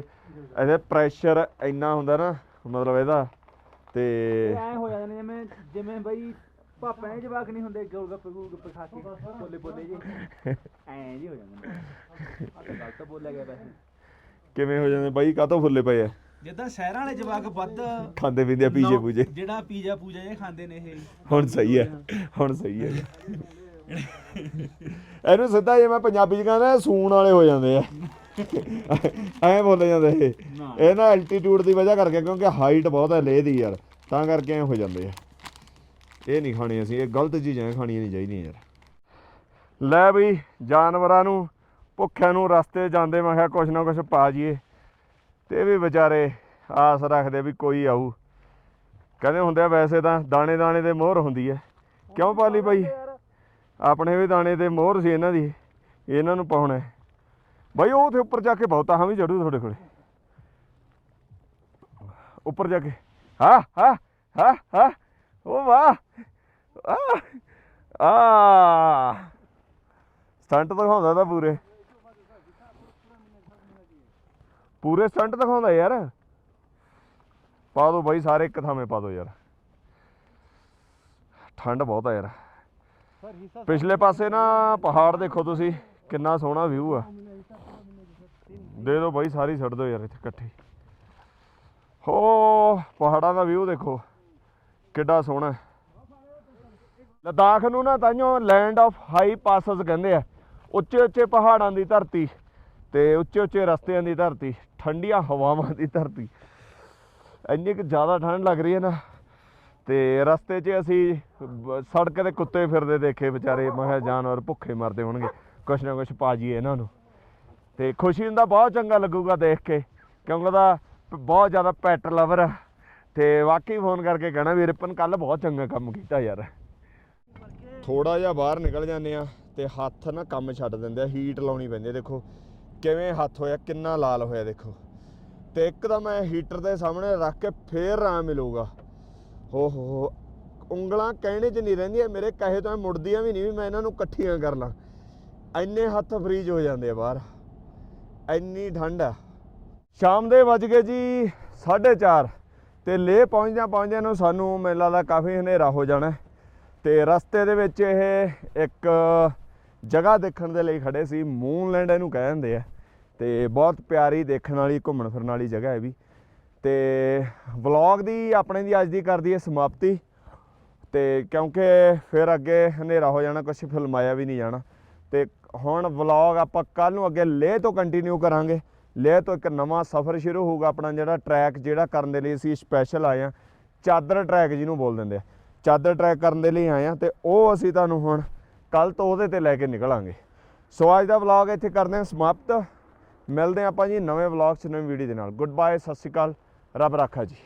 ਇਹਦੇ ਪ੍ਰੈਸ਼ਰ ਇੰਨਾ ਹੁੰਦਾ ਨਾ ਮਤਲਬ ਇਹਦਾ ਤੇ ਐ ਹੋ ਜਾਂਦੇ ਨੇ ਜਿਵੇਂ ਜਿਵੇਂ ਬਈ ਪਾਪਾ ਨੇ ਜਵਾਕ ਨਹੀਂ ਹੁੰਦੇ ਗੋਲ ਗੱਪੇ ਗੋਲ ਗੱਪੇ ਖਾ ਕੇ ਬੋਲੇ ਬੋਲੇ ਜੀ ਐ ਜੀ ਹੋ ਜਾਂਦੇ ਨੇ। ਆ ਤਾਂ ਗਲਤ ਬੋਲਿਆ ਗਿਆ ਵੈਸੇ। ਕਿਵੇਂ ਹੋ ਜਾਂਦੇ ਬਾਈ? ਕਾਹਤੋਂ ਫੁੱਲੇ ਪਏ ਆ? ਜਿੱਦਾਂ ਸ਼ਹਿਰਾਂ ਵਾਲੇ ਜਵਾਕ ਵੱਧ ਖਾਂਦੇ ਪੀਂਦੇ ਆ ਪੀਜੇ ਪੂਜੇ। ਜਿਹੜਾ ਪੀਜ਼ਾ ਪੂਜਾ ਜੇ ਖਾਂਦੇ ਨੇ ਇਹ। ਹੁਣ ਸਹੀ ਹੈ ਹੁਣ ਸਹੀ ਹੈ। ਇਹਨੂੰ ਸਿੱਧਾ ਜੇ ਮੈਂ ਪੰਜਾਬੀ ਚ ਕਹਿੰਦਾ ਸੂਣ ਵਾਲੇ ਹੋ ਜਾਂਦੇ ਆ। ਐਂ ਬੋਲੇ ਜਾਂਦੇ ਇਹ। ਇਹ ਨਾ ਐਲਟੀਟਿਊਡ ਦੀ ਵਜ੍ਹਾ ਕਰਕੇ ਕਿਉਂਕਿ ਹਾਈਟ ਬਹੁਤ ਹੈ ਲੇਹ ਦੀ ਯਾਰ। ਤਾਂ ਕਰਕੇ ਐਂ ਹੋ ਜਾਂਦੇ ਆ। ਇਹ ਨਹੀਂ ਖਾਣੀ ਅਸੀਂ ਇਹ ਗਲਤ ਚੀਜ਼ਾਂ ਖਾਣੀਆਂ ਨਹੀਂ ਚਾਹੀਦੀਆਂ ਯਾਰ। ਲੈ ਬਈ ਜਾਨਵਰਾਂ ਨੂੰ ਭੁੱਖਿਆਂ ਨੂੰ ਰਸਤੇ ਜਾਂਦੇ ਮੈਂ ਕਿਹਾ ਕੁਛ ਨਾ ਕੁਛ ਪਾ ਜੀਏ ਤੇ ਇਹ ਵੀ ਵਿਚਾਰੇ ਆਸ ਰੱਖਦੇ ਵੀ ਕੋਈ ਆਊ। ਕਹਿੰਦੇ ਹੁੰਦੇ ਆ ਵੈਸੇ ਤਾਂ ਦਾਣੇ ਦਾਣੇ ਤੇ ਮੋਹਰ ਹੁੰਦੀ ਹੈ ਕਿਉਂ ਪਾਲੀ ਬਾਈ ਆਪਣੇ ਵੀ ਦਾਣੇ ਤੇ ਮੋਹਰ ਸੀ ਇਹਨਾਂ ਦੀ, ਇਹਨਾਂ ਨੂੰ ਪਾਉਣਾ ਬਾਈ ਉਹ ਉੱਥੇ ਉੱਪਰ ਜਾ ਕੇ ਬਹੁਤਾ ਹਾਂ ਵੀ ਜੜੂ ਤੁਹਾਡੇ ਕੋਲੇ। ਉੱਪਰ ਜਾ ਕੇ। ਹਾਂ ਹਾਂ ਹਾਂ ਹਾਂ। ਉਹ ਵਾਹ। ਆ ਆ ਸਟੰਟ ਦਿਖਾਉਂਦਾ ਤਾਂ ਪੂਰੇ। ਪੂਰੇ ਸਟੰਟ ਦਿਖਾਉਂਦਾ ਯਾਰ। ਪਾ ਦੋ ਬਾਈ ਸਾਰੇ ਇੱਕ ਥਾਵੇਂ ਪਾ ਦੋ ਯਾਰ। ਠੰਡ ਬਹੁਤ ਆ ਯਾਰ। ਪਿਛਲੇ ਪਾਸੇ ਨਾ ਪਹਾੜ ਦੇਖੋ ਤੁਸੀਂ ਕਿੰਨਾ ਸੋਹਣਾ ਵਿਊ ਆ। ਦੇ ਦੋ ਬਾਈ ਸਾਰੀ ਛੱਡ ਦਿਓ ਯਾਰ ਇੱਥੇ ਇਕੱਠੀ। ਹੋ ਪਹਾੜਾਂ ਦਾ ਵਿਊ ਦੇਖੋ। ਕਿੱਡਾ ਸੋਹਣਾ। ਲਦਾਖ ਨੂੰ ਨਾ ਤਾਂਿਓ ਲੈਂਡ ਆਫ ਹਾਈ ਪਾਸਸ ਕਹਿੰਦੇ ਆ। ਉੱਚੇ ਉੱਚੇ ਪਹਾੜਾਂ ਦੀ ਧਰਤੀ ਤੇ ਉੱਚੇ ਉੱਚੇ ਰਸਤਿਆਂ ਦੀ ਧਰਤੀ। ਠੰਡੀਆਂ ਹਵਾਵਾਂ ਦੀ ਧਰਤੀ। ਇੰਨੀ ਕਿ ਜ਼ਿਆਦਾ ਠੰਡ ਲੱਗ ਰਹੀ ਹੈ ਨਾ, ਤੇ ਰਸਤੇ 'ਚ ਅਸੀਂ ਸੜਕ ਤੇ ਕੁੱਤੇ ਫਿਰਦੇ ਦੇਖੇ ਵਿਚਾਰੇ, ਮੈਂ ਕਿਹਾ ਜਾਨਵਰ ਭੁੱਖੇ ਮਰਦੇ ਹੋਣਗੇ, ਕੁਛ ਨਾ ਕੁਛ ਪਾ ਜੀਏ ਇਹਨਾਂ ਨੂੰ। ਤੇ ਖੁਸ਼ੀ ਹੁੰਦਾ ਬਹੁਤ ਚੰਗਾ ਲੱਗੂਗਾ ਦੇਖ ਕੇ, ਕਿਉਂਕਿ ਉਹਦਾ ਬਹੁਤ ਜ਼ਿਆਦਾ ਪੈਟ ਲਵਰ ਆ। ਤੇ ਵਾਕਈ ਫੋਨ ਕਰਕੇ ਕਹਿਣਾ ਵੀ ਰਿਪਨ ਕੱਲ ਬਹੁਤ ਚੰਗਾ ਕੰਮ ਕੀਤਾ ਯਾਰ। ਥੋੜਾ ਜਿਹਾ ਬਾਹਰ ਨਿਕਲ ਜਾਂਦੇ ਆ ਤੇ ਹੱਥ ਨਾ ਕੰਮ ਛੱਡ ਦਿੰਦੇ ਆ ਹੀਟ ਲਾਉਣੀ ਪੈਂਦੀ ਦੇਖੋ। ਕਿਵੇਂ ਹੱਥ ਹੋਇਆ, ਕਿੰਨਾ ਲਾਲ ਹੋਇਆ ਦੇਖੋ। ਤੇ ਤਾਂ ਮੈਂ ਹੀਟਰ ਦੇ ਸਾਹਮਣੇ ਰੱਖ ਕੇ ਫੇਰ ਆਰਾਮ ਮਿਲੂਗਾ। ਹੋ ਹੋ ਹੋ। ਉਂਗਲਾਂ ਕਹਿਣੇ 'ਚ ਨਹੀਂ ਰਹਿੰਦੀਆਂ, ਮੇਰੇ ਕਹੇ ਤੋਂ ਐਂ ਮੁੜਦੀਆਂ ਵੀ ਨਹੀਂ ਵੀ ਮੈਂ ਇਹਨਾਂ ਨੂੰ ਇਕੱਠੀਆਂ ਕਰ ਲਾਂ। ਇੰਨੇ ਹੱਥ ਫਰੀਜ ਹੋ ਜਾਂਦੇ ਆ ਬਾਹਰ। ਇੰਨੀ ਠੰਡ ਆ। ਸ਼ਾਮ ਦੇ ਵੱਜ ਗਏ ਜੀ 4:30 ਤੇ ਲੇਹ ਪਹੁੰਚਦਿਆਂ ਪਹੁੰਚਦਿਆਂ ਨੂੰ ਸਾਨੂੰ ਮੈਨੂੰ ਲੱਗਦਾ ਕਾਫੀ ਹਨੇਰਾ ਹੋ ਜਾਣਾ। ਹੈ। ਤੇ ਰਸਤੇ ਦੇ ਵਿੱਚ ਇਹ ਇੱਕ ਜਗ੍ਹਾ ਦੇਖਣ ਦੇ ਲਈ ਖੜੇ ਸੀ, ਮੂਨਲੈਂਡ ਇਹਨੂੰ ਕਹਿ ਦਿੰਦੇ ਆ। ਤੇ ਬਹੁਤ ਪਿਆਰੀ ਦੇਖਣ ਵਾਲੀ, ਘੁੰਮਣ ਫਿਰਨ ਵਾਲੀ ਜਗ੍ਹਾ ਹੈ ਵੀ। ਤੇ ਵਲੌਗ ਦੀ ਆਪਣੇ ਦੀ ਅੱਜ ਦੀ ਕਰਦੀ ਹੈ ਸਮਾਪਤੀ। ਤੇ ਕਿਉਂਕਿ ਫਿਰ ਅੱਗੇ ਹਨੇਰਾ ਹੋ ਜਾਣਾ ਕੁਝ ਫਿਲਮਾਇਆ ਵੀ ਨਹੀਂ ਜਾਣਾ। ਤੇ ਹੁਣ ਵਲੌਗ ਆਪਾਂ ਕੱਲ ਨੂੰ ਅੱਗੇ ਲੇਹ ਤੋਂ ਕੰਟੀਨਿਊ ਕਰਾਂਗੇ। ਲੇਹ ਤੋਂ ਇੱਕ ਨਵਾਂ ਸਫ਼ਰ ਸ਼ੁਰੂ ਹੋਊਗਾ, ਆਪਣਾ ਜਿਹੜਾ ਟਰੈਕ ਜਿਹੜਾ ਕਰਨ ਦੇ ਲਈ ਅਸੀਂ ਸਪੈਸ਼ਲ ਆਏ ਆ ਚਾਦਰ ਟਰੈਕ ਜਿਹਨੂੰ ਬੋਲ ਦਿੰਦੇ ਆ। ਚਾਦਰ ਟਰੈਕ ਕਰਨ ਦੇ ਲਈ ਆਏ ਆ ਤੇ ਉਹ ਅਸੀਂ ਤੁਹਾਨੂੰ ਹੁਣ ਕੱਲ ਤੋਂ ਉਹਦੇ ਤੇ ਲੈ ਕੇ ਨਿਕਲਾਂਗੇ। ਸੋ ਅੱਜ ਦਾ ਵਲੌਗ ਇੱਥੇ ਕਰਦੇ ਹਾਂ ਸਮਾਪਤ। ਮਿਲਦੇ ਹਾਂ ਆਪਾਂ ਜੀ ਨਵੇਂ ਵਲੌਗ 'ਚ ਨਵੀਂ ਵੀਡੀਓ ਦੇ ਨਾਲ। ਗੁੱਡ ਬਾਏ ਸਤਿ ਸ਼੍ਰੀ ਅਕਾਲ। ਰੱਬ ਰਾਖਾ ਜੀ।